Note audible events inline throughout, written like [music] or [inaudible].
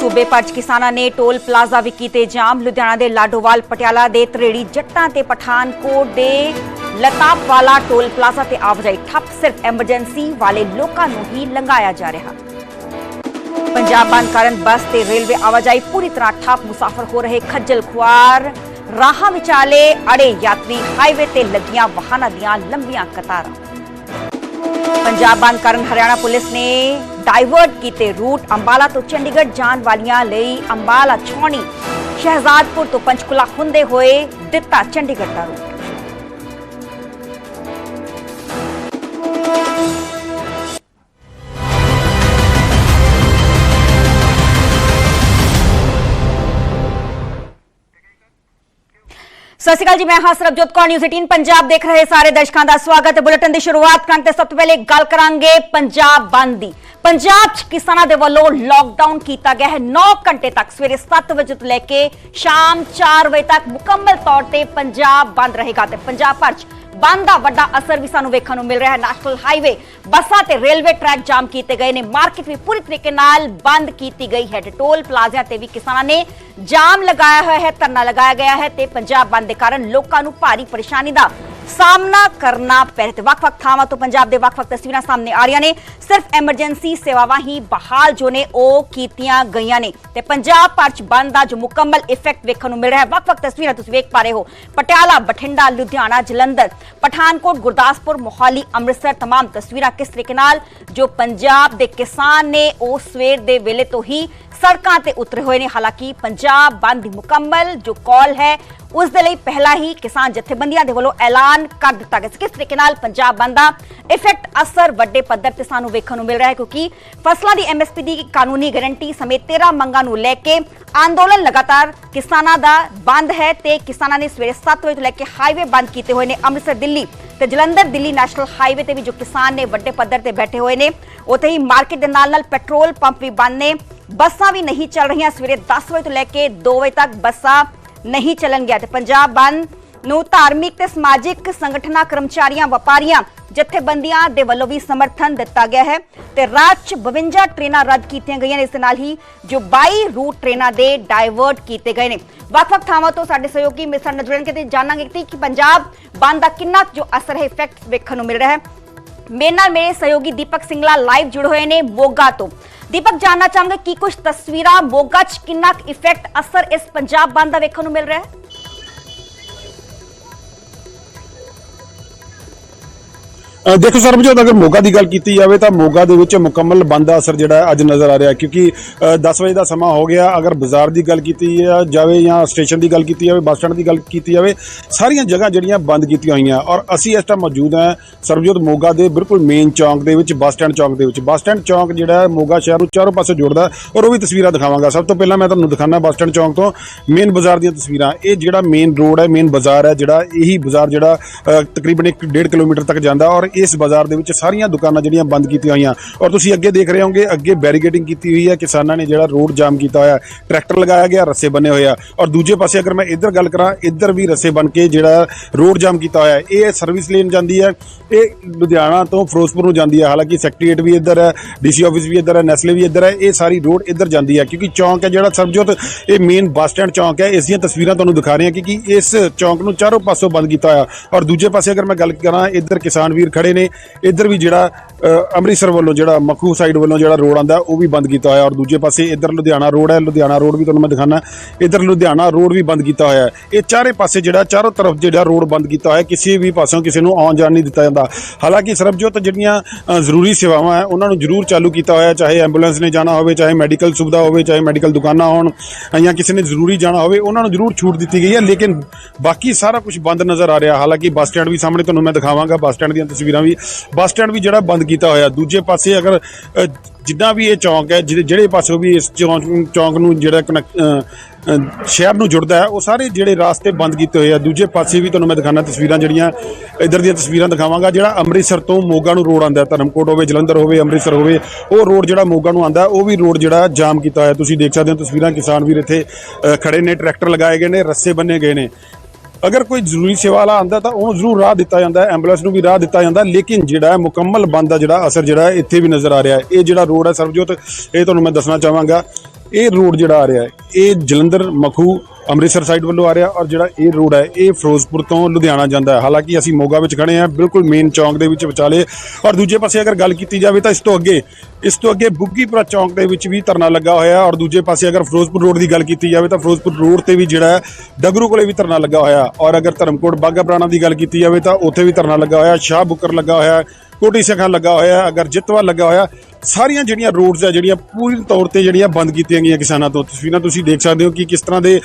ਸੂਬੇ ਭਰ 'ਚ ਕਿਸਾਨਾਂ ਨੇ ਟੋਲ ਪਲਾਜ਼ਾ ਵੀ ਕੀਤੇ ਜਾਮ। ਲੁਧਿਆਣਾ ਦੇ ਲਾਡੋਵਾਲ ਪਟਿਆਲਾ ਦੇ ਤਰੇੜੀ ਜੱਟਾਂ ਤੇ ਪਠਾਨਕੋਟ ਦੇ ਲਤਾਪ ਵਾਲਾ ਟੋਲ ਪਲਾਜ਼ਾ ਤੇ ਆਵਾਜਾਈ ਠੱਪ। ਸਿਰਫ ਐਮਰਜੈਂਸੀ ਵਾਲੇ ਲੋਕਾਂ ਨੂੰ ਹੀ ਲੰਘਾਇਆ ਜਾ ਰਿਹਾ। ਪੰਜਾਬ ਬੰਦ ਕਾਰਨ ਬੱਸ ਤੇ ਰੇਲਵੇ ਆਵਾਜਾਈ ਪੂਰੀ ਤਰ੍ਹਾਂ ਠੱਪ। ਮੁਸਾਫਰ ਹੋ ਰਹੇ ਖੱਜਲ ਖੁਆਰ। ਰਾਹਾਂ ਵਿਚਾਲੇ ਅੜੇ ਯਾਤਰੀ ਹਾਈਵੇ ਤੇ ਲੱਗੀਆਂ ਵਾਹਨਾਂ ਦੀਆਂ ਲੰਬੀਆਂ ਕਤਾਰਾਂ। ਪੰਜਾਬ ਬੰਦ ਕਰਨ ਹਰਿਆਣਾ ਪੁਲਿਸ ਨੇ ਡਾਈਵਰਟ ਕੀਤੇ ਰੂਟ। ਅੰਬਾਲਾ ਤੋਂ ਚੰਡੀਗੜ੍ਹ ਜਾਣ ਵਾਲੀਆਂ ਲਈ ਅੰਬਾਲਾ ਛਾਉਣੀ। ਸ਼ਹਿਜ਼ਾਦਪੁਰ ਤੋਂ ਪੰਚਕੁਲਾ ਹੁੰਦੇ ਹੋਏ ਦਿੱਤਾ ਚੰਡੀਗੜ੍ਹ ਦਾ ਰੂਟ। ਸਤਿ ਸ਼੍ਰੀ ਅਕਾਲ ਜੀ, ਮੈਂ ਹਾਂ ਸਰਬਜੋਤ ਕੌਰ ਨਿਊਜ਼ 18 ਪੰਜਾਬ ਦੇਖ ਰਹੇ ਸਾਰੇ ਦਰਸ਼ਕਾਂ ਦਾ ਸਵਾਗਤ। ਹੈ ਬੁਲੇਟਿਨ ਦੀ ਸ਼ੁਰੂਆਤ ਕਰਨ ਤੇ ਸਭ ਤੋਂ ਪਹਿਲੇ ਗੱਲ ਕਰਾਂਗੇ ਪੰਜਾਬ ਬੰਦ ਦੀ। ਪੰਜਾਬ 'ਚ ਕਿਸਾਨਾਂ ਦੇ ਵੱਲੋਂ ਲਾਕਡਾਊਨ ਕੀਤਾ ਗਿਆ ਹੈ 9 ਘੰਟੇ ਤੱਕ, ਸਵੇਰੇ 7 ਵਜੇ ਤੋਂ ਲੈ ਕੇ ਸ਼ਾਮ 4 ਵਜੇ ਤੱਕ ਮੁਕੰਮਲ ਤੌਰ ਤੇ ਪੰਜਾਬ ਬੰਦ ਰਹੇਗਾ ਤੇ ਪੰਜਾਬ ਭਰ 'ਚ ਬੰਦ ਦਾ ਵੱਡਾ ਅਸਰ ਵੀ ਸਾਨੂੰ ਵੇਖਣ ਨੂੰ ਮਿਲ ਰਿਹਾ ਹੈ। ਨੈਸ਼ਨਲ ਹਾਈਵੇ, ਬੱਸਾਂ ਤੇ ਰੇਲਵੇ ਟਰੈਕ ਜਾਮ ਕੀਤੇ ਗਏ ਨੇ। ਮਾਰਕੀਟ ਵੀ ਪੂਰੀ ਤਰੀਕੇ ਨਾਲ ਬੰਦ ਕੀਤੀ ਗਈ ਹੈ। ਟੋਲ ਪਲਾਜ਼ਿਆਂ ਤੇ ਵੀ ਕਿਸਾਨਾਂ ਨੇ ਜਾਮ ਲਗਾਇਆ ਹੋਇਆ ਹੈ, ਧਰਨਾ ਲਗਾਇਆ ਗਿਆ ਹੈ ਤੇ ਪੰਜਾਬ ਬੰਦ ਦੇ ਕਾਰਨ ਲੋਕਾਂ ਨੂੰ ਭਾਰੀ ਪਰੇਸ਼ਾਨੀ ਦਾ ਸਾਹਮਣਾ ਕਰਨਾ ਪੈ ਰਿਹਾ ਤੇ ਵੱਖ-ਵੱਖ ਥਾਵਾਂ ਤੋਂ ਪੰਜਾਬ ਦੇ ਵੱਖ-ਵੱਖ ਤਸਵੀਰਾਂ ਸਾਹਮਣੇ ਆ ਰਹੀਆਂ ਨੇ ਸਿਰਫ ਐਮਰਜੈਂਸੀ ਸੇਵਾਵਾਂ ਹੀ ਬਹਾਲ ਜੋ ਨੇ ਉਹ ਕੀਤੀਆਂ ਗਈਆਂ ਨੇ ਤੇ ਪੰਜਾਬ ਭਰ ਚ ਬੰਦ ਦਾ ਜੋ ਮੁਕੰਮਲ ਇਫੈਕਟ ਵੇਖਣ ਨੂੰ ਮਿਲ ਰਿਹਾ ਹੈ ਵੱਖ-ਵੱਖ ਤਸਵੀਰਾਂ ਤੁਸੀਂ ਵੇਖ ਪਾ ਰਹੇ ਹੋ ਪਟਿਆਲਾ ਬਠਿੰਡਾ ਲੁਧਿਆਣਾ ਜਲੰਧਰ ਪਠਾਨਕੋਟ ਗੁਰਦਾਸਪੁਰ ਮੋਹਾਲੀ ਅੰਮ੍ਰਿਤਸਰ तमाम ਤਸਵੀਰਾਂ ਕਿਸ ਤਰੀਕੇ ਨਾਲ ਜੋ ਪੰਜਾਬ ਦੇ ਕਿਸਾਨ ਨੇ ਉਹ ਸਵੇਰ ਦੇ ਵੇਲੇ ਤੋਂ ਹੀ ਸੜਕਾਂ ਤੇ ਉਤਰੇ ਹੋਏ ਨੇ ਹਾਲਾਂਕਿ ਪੰਜਾਬ ਬੰਦ ਦੀ ਮੁਕੰਮਲ ਜੋ ਕਾਲ ਹੈ ਉਸ ਦੇ ਲਈ ਪਹਿਲਾਂ ਹੀ ਕਿਸਾਨ ਜਥੇਬੰਦੀਆਂ ਦੇ ਵੱਲੋਂ ਐਲਾਨ ਕਰ ਦਿੱਤਾ ਗਿਆ ਸੀ। ਕਿਸ ਤਰੀਕੇ ਨਾਲ ਪੰਜਾਬ ਬੰਦ ਦਾ ਇਫੈਕਟ ਅਸਰ ਵੱਡੇ ਪੱਧਰ ਤੇ ਸਾਨੂੰ ਵੇਖਣ ਨੂੰ ਮਿਲ ਰਿਹਾ ਹੈ, ਕਿਉਂਕਿ ਫਸਲਾਂ ਦੀ ਐਮਐਸਪੀ ਦੀ ਕਾਨੂੰਨੀ ਗਾਰੰਟੀ ਸਮੇਤ 13 ਮੰਗਾਂ ਨੂੰ ਲੈ ਕੇ ਅੰਦੋਲਨ ਲਗਾਤਾਰ ਕਿਸਾਨਾਂ ਦਾ ਬੰਦ ਹੈ ਤੇ ਕਿਸਾਨਾਂ ਨੇ ਸਵੇਰੇ 7 ਵਜੇ ਤੋਂ ਲੈ ਕੇ ਹਾਈਵੇ ਬੰਦ ਕੀਤੇ ਹੋਏ ਨੇ ਅੰਮ੍ਰਿਤਸਰ, ਦਿੱਲੀ ਤੇ ਜਲੰਧਰ, ਦਿੱਲੀ ਨੈਸ਼ਨਲ ਹਾਈਵੇ ਤੇ ਵੀ ਜੋ ਕਿਸਾਨ ਨੇ ਵੱਡੇ ਪੱਧਰ ਤੇ ਬੈਠੇ ਹੋਏ ਨੇ, ਉੱਥੇ ਹੀ ਮਾਰਕੀਟ ਦੇ ਨਾਲ ਨਾਲ ਪੈਟਰੋਲ ਪੰਪ ਵੀ ਬੰਦ ਨੇ। ਬੱਸਾਂ ਵੀ ਨਹੀਂ ਚੱਲ ਰਹੀਆਂ। ਸਵੇਰੇ 10 ਵਜੇ ਤੋਂ ਲੈ ਕੇ 2 ਵਜੇ ਤੱਕ ਬੱਸਾਂ ਨਹੀਂ ਚੱਲਣਗੀਆਂ ਤੇ ਪੰਜਾਬ ਬੰਦ ਨੂੰ ਧਾਰਮਿਕ ਤੇ ਸਮਾਜਿਕ ਸੰਗਠਨਾਂ, ਕਰਮਚਾਰੀਆਂ, ਵਪਾਰੀਆਂ, ਜਥੇਬੰਦੀਆਂ ਦੇ ਵੱਲੋਂ ਵੀ ਸਮਰਥਨ ਦਿੱਤਾ ਗਿਆ ਹੈ ਤੇ ਰਾਜ 'ਚ 52 ਟ੍ਰੇਨਾਂ ਰੱਦ ਕੀਤੀਆਂ ਗਈਆਂ ਨੇ, ਇਸ ਨਾਲ ਹੀ ਜੋ 22 ਰੂਟ ਟ੍ਰੇਨਾਂ ਦੇ ਡਾਇਵਰਟ ਕੀਤੇ ਗਏ ਨੇ। ਵੱਖ-ਵੱਖ ਥਾਵਾਂ ਤੋਂ ਸਾਡੇ ਸਹਿਯੋਗੀ ਮਿਸਰ ਨਜਰਨ ਕੇ ਤੇ ਜਾਣਾਂਗੇ ਕਿ ਪੰਜਾਬ ਬੰਦ ਦਾ ਕਿੰਨਾ ਕੁ ਜੋ ਅਸਰ ਹੈ ਇਫੈਕਟ ਵੇਖਣ ਨੂੰ ਮਿਲ ਰਿਹਾ ਹੈ। ਮੇਰੇ ਨਾਲ ਮੇਰੇ ਸਹਿਯੋਗੀ ਦੀਪਕ ਸਿੰਗਲਾ ਲਾਈਵ ਜੁੜ ਹੋਏ ਨੇ ਮੋਗਾ ਤੋਂ ਦੀਪਕ ਜਾਨਣਾ ਚਾਹਾਂਗੇ ਕੀ ਕੁਝ ਤਸਵੀਰਾਂ ਮੋਗਾ 'ਚ ਕਿੰਨਾ ਇਫੈਕਟ ਅਸਰ ਇਸ ਪੰਜਾਬ ਬੰਦ ਦਾ ਵੇਖਣ ਨੂੰ ਮਿਲ ਰਿਹਾ ਹੈ ਦੇਖੋ ਸਰਬਜੋਤ ਅਗਰ ਮੋਗਾ ਦੀ ਗੱਲ ਕੀਤੀ ਜਾਵੇ ਤਾਂ ਮੋਗਾ ਦੇ ਵਿੱਚ ਮੁਕੰਮਲ ਬੰਦ ਦਾ ਅਸਰ ਜਿਹੜਾ ਅੱਜ ਨਜ਼ਰ ਆ ਰਿਹਾ ਕਿਉਂਕਿ ਅ, 10 ਵਜੇ ਦਾ ਸਮਾਂ ਹੋ ਗਿਆ। ਅਗਰ ਬਾਜ਼ਾਰ ਦੀ ਗੱਲ ਕੀਤੀ ਜਾਵੇ ਜਾਂ ਸਟੇਸ਼ਨ ਦੀ ਗੱਲ ਕੀਤੀ ਜਾਵੇ ਬੱਸ ਸਟੈਂਡ ਦੀ ਗੱਲ ਕੀਤੀ ਜਾਵੇ ਸਾਰੀਆਂ ਜਗ੍ਹਾ ਜਿਹੜੀਆਂ ਬੰਦ ਕੀਤੀਆਂ ਹੋਈਆਂ। ਔਰ ਅਸੀਂ ਇਸ ਟਾਈਮ ਮੌਜੂਦ ਹਾਂ ਸਰਬਜੋਤ ਮੋਗਾ ਦੇ ਬਿਲਕੁਲ ਮੇਨ ਚੌਂਕ ਦੇ ਵਿੱਚ ਬੱਸ ਸਟੈਂਡ ਚੌਂਕ ਦੇ ਵਿੱਚ। ਬੱਸ ਸਟੈਂਡ ਚੌਂਕ ਜਿਹੜਾ ਮੋਗਾ ਸ਼ਹਿਰ ਨੂੰ ਚਾਰੋਂ ਪਾਸੇ ਜੋੜਦਾ ਔਰ ਉਹ ਵੀ ਤਸਵੀਰਾਂ ਦਿਖਾਵਾਂਗਾ। ਸਭ ਤੋਂ ਪਹਿਲਾਂ ਮੈਂ ਤੁਹਾਨੂੰ ਦਿਖਾਣਾ ਬੱਸ ਸਟੈਂਡ ਚੌਂਕ ਤੋਂ ਮੇਨ ਬਾਜ਼ਾਰ ਦੀਆਂ ਤਸਵੀਰਾਂ। ਇਹ ਜਿਹੜਾ ਮੇਨ ਰੋਡ ਹੈ ਮੇਨ ਬਾਜ਼ਾਰ ਹੈ ਜਿਹੜਾ ਇਹੀ ਬਾਜ਼ਾਰ ਜਿਹੜਾ ਅ, ਤਕਰੀਬਨ 1.5 ਕਿਲੋਮੀਟਰ ਤੱਕ ਜਾਂਦਾ ਔਰ ਇਸ ਬਾਜ਼ਾਰ ਦੇ ਵਿੱਚ ਸਾਰੀਆਂ ਦੁਕਾਨਾਂ ਜਿਹੜੀਆਂ ਬੰਦ ਕੀਤੀਆਂ ਹੋਈਆਂ। ਔਰ ਤੁਸੀਂ ਅੱਗੇ ਦੇਖ ਰਹੇ ਹੋਗੇ ਅੱਗੇ ਬੈਰੀਕੇਡਿੰਗ ਕੀਤੀ ਹੋਈ ਹੈ ਕਿਸਾਨਾਂ ਨੇ ਜਿਹੜਾ ਰੋਡ ਜਾਮ ਕੀਤਾ ਹੋਇਆ। ਟਰੈਕਟਰ ਲਗਾਇਆ ਗਿਆ, ਰੱਸੇ ਬੰਨੇ ਹੋਏ ਆ। ਔਰ ਦੂਜੇ ਪਾਸੇ ਅਗਰ ਮੈਂ ਇੱਧਰ ਗੱਲ ਕਰਾਂ, ਇੱਧਰ ਵੀ ਰੱਸੇ ਬਨ ਕੇ ਜਿਹੜਾ ਰੋਡ ਜਾਮ ਕੀਤਾ ਹੋਇਆ ਇਹ ਸਰਵਿਸ ਲੇਨ ਜਾਂਦੀ ਹੈ। ਇਹ ਲੁਧਿਆਣਾ ਤੋਂ ਫਿਰੋਜ਼ਪੁਰ ਨੂੰ ਜਾਂਦੀ ਹੈ। ਹਾਲਾਂਕਿ ਸੈਕਟਰੀਏਟ ਵੀ ਇੱਧਰ ਹੈ ਡੀਸੀ ਆਫਿਸ ਵੀ ਇੱਧਰ ਹੈ ਨੈਸਲੇ ਵੀ ਇੱਧਰ ਹੈ। ਇਹ ਸਾਰੀ ਰੋਡ ਇੱਧਰ ਜਾਂਦੀ ਹੈ। ਕਿਉਂਕਿ ਚੌਂਕ ਹੈ ਜਿਹੜਾ ਸਰਬਜੋਤ, ਇਹ ਮੇਨ ਬੱਸ ਸਟੈਂਡ ਚੌਂਕ ਹੈ। ਇਸ ਦੀਆਂ ਤਸਵੀਰਾਂ ਤੁਹਾਨੂੰ ਦਿਖਾ ਰਹੇ ਹਾਂ ਕਿਉਂਕਿ ਇਸ ਚੌਂਕ ਨੂੰ ਚਾਰੋਂ ਪਾਸੋਂ ਬੰਦ ਕੀਤਾ ਹੋਇਆ। ਔਰ ਦੂਜੇ ਪਾਸੇ ਅਗਰ ਮੈਂ ਗੱਲ ਕਰਾਂ, ਇੱਧਰ ਕਿਸਾਨ ਵੀਰ ਖੜੇ ਨੇ। ਇੱਧਰ ਵੀ ਜਿਹੜਾ ਅੰਮ੍ਰਿਤਸਰ ਵੱਲੋਂ ਜਿਹੜਾ ਮੱਖੂ ਸਾਈਡ ਵੱਲੋਂ ਜਿਹੜਾ ਰੋਡ ਆਂਦਾ ਉਹ ਵੀ ਬੰਦ ਕੀਤਾ ਹੋਇਆ। ਔਰ ਦੂਜੇ ਪਾਸੇ ਇੱਧਰ ਲੁਧਿਆਣਾ ਰੋਡ ਹੈ। ਲੁਧਿਆਣਾ ਰੋਡ ਵੀ ਤੁਹਾਨੂੰ ਮੈਂ ਦਿਖਾਣਾ ਇੱਧਰ ਲੁਧਿਆਣਾ ਰੋਡ ਵੀ ਬੰਦ ਕੀਤਾ ਹੋਇਆ ਇਹ ਚਾਰੇ ਪਾਸੇ ਜਿਹੜਾ, ਚਾਰੋਂ ਤਰਫ ਜਿਹੜਾ ਰੋਡ ਬੰਦ ਕੀਤਾ ਹੋਇਆ, ਕਿਸੇ ਵੀ ਪਾਸੋਂ ਕਿਸੇ ਨੂੰ ਆਉਣ ਜਾਣ ਨਹੀਂ ਦਿੱਤਾ ਜਾਂਦਾ। ਹਾਲਾਂਕਿ ਸਰਬਜੋਤ ਜਿਹੜੀਆਂ ਜ਼ਰੂਰੀ ਸੇਵਾਵਾਂ ਹੈ, ਉਹਨਾਂ ਨੂੰ ਜ਼ਰੂਰ ਚਾਲੂ ਕੀਤਾ ਹੋਇਆ ਚਾਹੇ ਐਂਬੂਲੈਂਸ ਨੇ ਜਾਣਾ ਹੋਵੇ, ਚਾਹੇ ਮੈਡੀਕਲ ਸੁਵਿਧਾ ਹੋਵੇ, ਚਾਹੇ ਮੈਡੀਕਲ ਦੁਕਾਨਾਂ ਹੋਣ, ਜਾਂ ਕਿਸੇ ਨੇ ਜ਼ਰੂਰੀ ਜਾਣਾ ਹੋਵੇ, ਉਹਨਾਂ ਨੂੰ ਜ਼ਰੂਰ ਛੂਟ ਦਿੱਤੀ ਗਈ ਹੈ। ਲੇਕਿਨ ਬਾਕੀ ਸਾਰਾ ਕੁਝ ਬੰਦ ਨਜ਼ਰ ਆ ਰਿਹਾ। ਹਾਲਾਂਕਿ ਬੱਸ ਸਟੈਂਡ ਵੀ ਸਾਹਮਣੇ ਤੁਹਾਨੂੰ ਮੈਂ ਦਿਖਾਵਾਂਗਾ। ਬੱਸ ਸਟੈਂਡ ਦੀਆਂ ਤਸਵੀਰਾਂ ਵੀ ਬੱਸ ਸਟੈਂਡ ਵੀ ਜਿਹੜਾ ਬੰਦ ਕੀਤਾ ਹੋਇਆ। ਦੂਜੇ ਪਾਸੇ ਅਗਰ ਅ, ਜਿੱਦਾਂ ਵੀ ਇਹ ਚੌਂਕ ਹੈ ਜਿਹੜੇ ਜਿਹੜੇ ਪਾਸੇ ਵੀ ਇਸ ਚੌਂਕ ਚੌਂਕ ਨੂੰ ਜਿਹੜਾ ਕਨੈਕ- ਅ, ਸ਼ਹਿਰ ਨੂੰ ਜੁੜਦਾ ਹੈ ਉਹ ਸਾਰੇ ਜਿਹੜੇ ਰਾਸਤੇ ਬੰਦ ਕੀਤੇ ਹੋਏ ਆ। ਦੂਜੇ ਪਾਸੇ ਵੀ ਤੁਹਾਨੂੰ ਮੈਂ ਦਿਖਾਣਾ ਤਸਵੀਰਾਂ ਜਿਹੜੀਆਂ ਇਧਰ ਦੀਆਂ ਤਸਵੀਰਾਂ ਦਿਖਾਵਾਂਗਾ ਜਿਹੜਾ ਅੰਮ੍ਰਿਤਸਰ ਤੋਂ ਮੋਗਾ ਨੂੰ ਰੋਡ ਆਂਦਾ ਧਰਮਕੋਟ ਹੋਵੇ ਜਲੰਧਰ ਹੋਵੇ ਅੰਮ੍ਰਿਤਸਰ ਹੋਵੇ ਉਹ ਰੋਡ ਜਿਹੜਾ ਮੋਗਾ ਨੂੰ ਆਂਦਾ ਉਹ ਵੀ ਰੋਡ ਜਿਹੜਾ ਜਾਮ ਕੀਤਾ ਹੋਇਆ। ਤੁਸੀਂ ਦੇਖ ਸਕਦੇ ਹੋ ਤਸਵੀਰਾਂ ਕਿਸਾਨ ਵੀਰ ਇੱਥੇ ਅ, ਖੜੇ ਨੇ ਟਰੈਕਟਰ ਲਗਾਏ ਗਏ ਨੇ ਰੱਸੇ ਬੰਨੇ ਗਏ ਨੇ। ਅਗਰ ਕੋਈ ਜ਼ਰੂਰੀ ਸੇਵਾ ਵਾਲਾ ਆਂਦਾ ਤਾਂ ਉਹਨੂੰ ਜ਼ਰੂਰ ਰਾਹ ਦਿੱਤਾ ਜਾਂਦਾ ਐਂਬੂਲੈਂਸ ਨੂੰ ਵੀ ਰਾਹ ਦਿੱਤਾ ਜਾਂਦਾ ਲੇਕਿਨ ਜਿਹੜਾ ਹੈ ਮੁਕੰਮਲ ਬੰਦ ਦਾ ਜਿਹੜਾ ਅਸਰ ਜਿਹੜਾ ਹੈ, ਇੱਥੇ ਵੀ ਨਜ਼ਰ ਆ ਰਿਹਾ ਹੈ। ਇਹ ਜਿਹੜਾ ਰੋਡ ਹੈ ਸਰਬਜੋਤ, ਇਹ ਤੁਹਾਨੂੰ ਮੈਂ ਦੱਸਣਾ ਚਾਹਾਂਗਾ। ਇਹ ਰੋਡ ਜਿਹੜਾ ਆ ਰਿਹਾ ਹੈ, ਇਹ ਜਲੰਧਰ ਮਖੂ ਅੰਮ੍ਰਿਤਸਰ ਸਾਈਡ ਵੱਲੋਂ ਆ ਰਿਹਾ ਔਰ ਜਿਹੜਾ ਇਹ ਰੋਡ ਹੈ, ਇਹ ਫਿਰੋਜ਼ਪੁਰ ਤੋਂ ਲੁਧਿਆਣਾ ਜਾਂਦਾ ਹੈ। ਹਾਲਾਂਕਿ ਅਸੀਂ ਮੋਗਾ ਵਿੱਚ ਖੜੇ ਹਾਂ, ਬਿਲਕੁਲ ਮੇਨ ਚੌਂਕ ਦੇ ਵਿੱਚ ਵਿਚਾਲੇ। ਔਰ ਦੂਜੇ ਪਾਸੇ ਅਗਰ ਗੱਲ ਕੀਤੀ ਜਾਵੇ ਤਾਂ ਇਸ ਤੋਂ ਅੱਗੇ, ਇਸ ਤੋਂ ਅੱਗੇ ਬੁੱਗੀਪੁਰਾ ਚੌਂਕ ਦੇ ਵਿੱਚ ਵੀ ਧਰਨਾ ਲੱਗਾ ਹੋਇਆ ਔਰ ਦੂਜੇ ਪਾਸੇ ਅਗਰ ਫਿਰੋਜ਼ਪੁਰ ਰੋਡ ਦੀ ਗੱਲ ਕੀਤੀ ਜਾਵੇ ਤਾਂ ਫਿਰੋਜ਼ਪੁਰ ਰੋਡ ਤੇ ਵੀ ਜਿਹੜਾ ਹੈ, ਡਗਰੂ ਕੋਲੇ ਵੀ ਧਰਨਾ ਲੱਗਾ ਹੋਇਆ। ਔਰ ਅਗਰ ਧਰਮਕੋਟ ਬਾਗਾ ਪੁਰਾਣਾ ਦੀ ਗੱਲ ਕੀਤੀ ਜਾਵੇ ਤਾਂ ਉੱਥੇ ਵੀ ਧਰਨਾ ਲੱਗਾ ਹੋਇਆ, ਸ਼ਾਹ ਬੁੱਕਰ ਲੱਗਾ ਹੋਇਆ। ਕੋਟੀ ਸਿੱਖਾਂ ਲੱਗਾ ਹੋਇਆ, ਅਗਰ ਜਿੱਤਵਾ ਲੱਗਾ ਹੋਇਆ, ਸਾਰੀਆਂ ਜਿਹੜੀਆਂ ਰੋਡਸ ਆ, ਜਿਹੜੀਆਂ ਪੂਰੀ ਤੌਰ ਤੇ ਜਿਹੜੀਆਂ ਬੰਦ ਕੀਤੀਆਂ ਗਈਆਂ ਕਿਸਾਨਾਂ ਤੋਂ, ਤਸਵੀਰਾਂ ਤੁਸੀਂ ਦੇਖ ਸਕਦੇ ਹੋ ਕਿ ਕਿਸ ਤਰ੍ਹਾਂ ਦੇ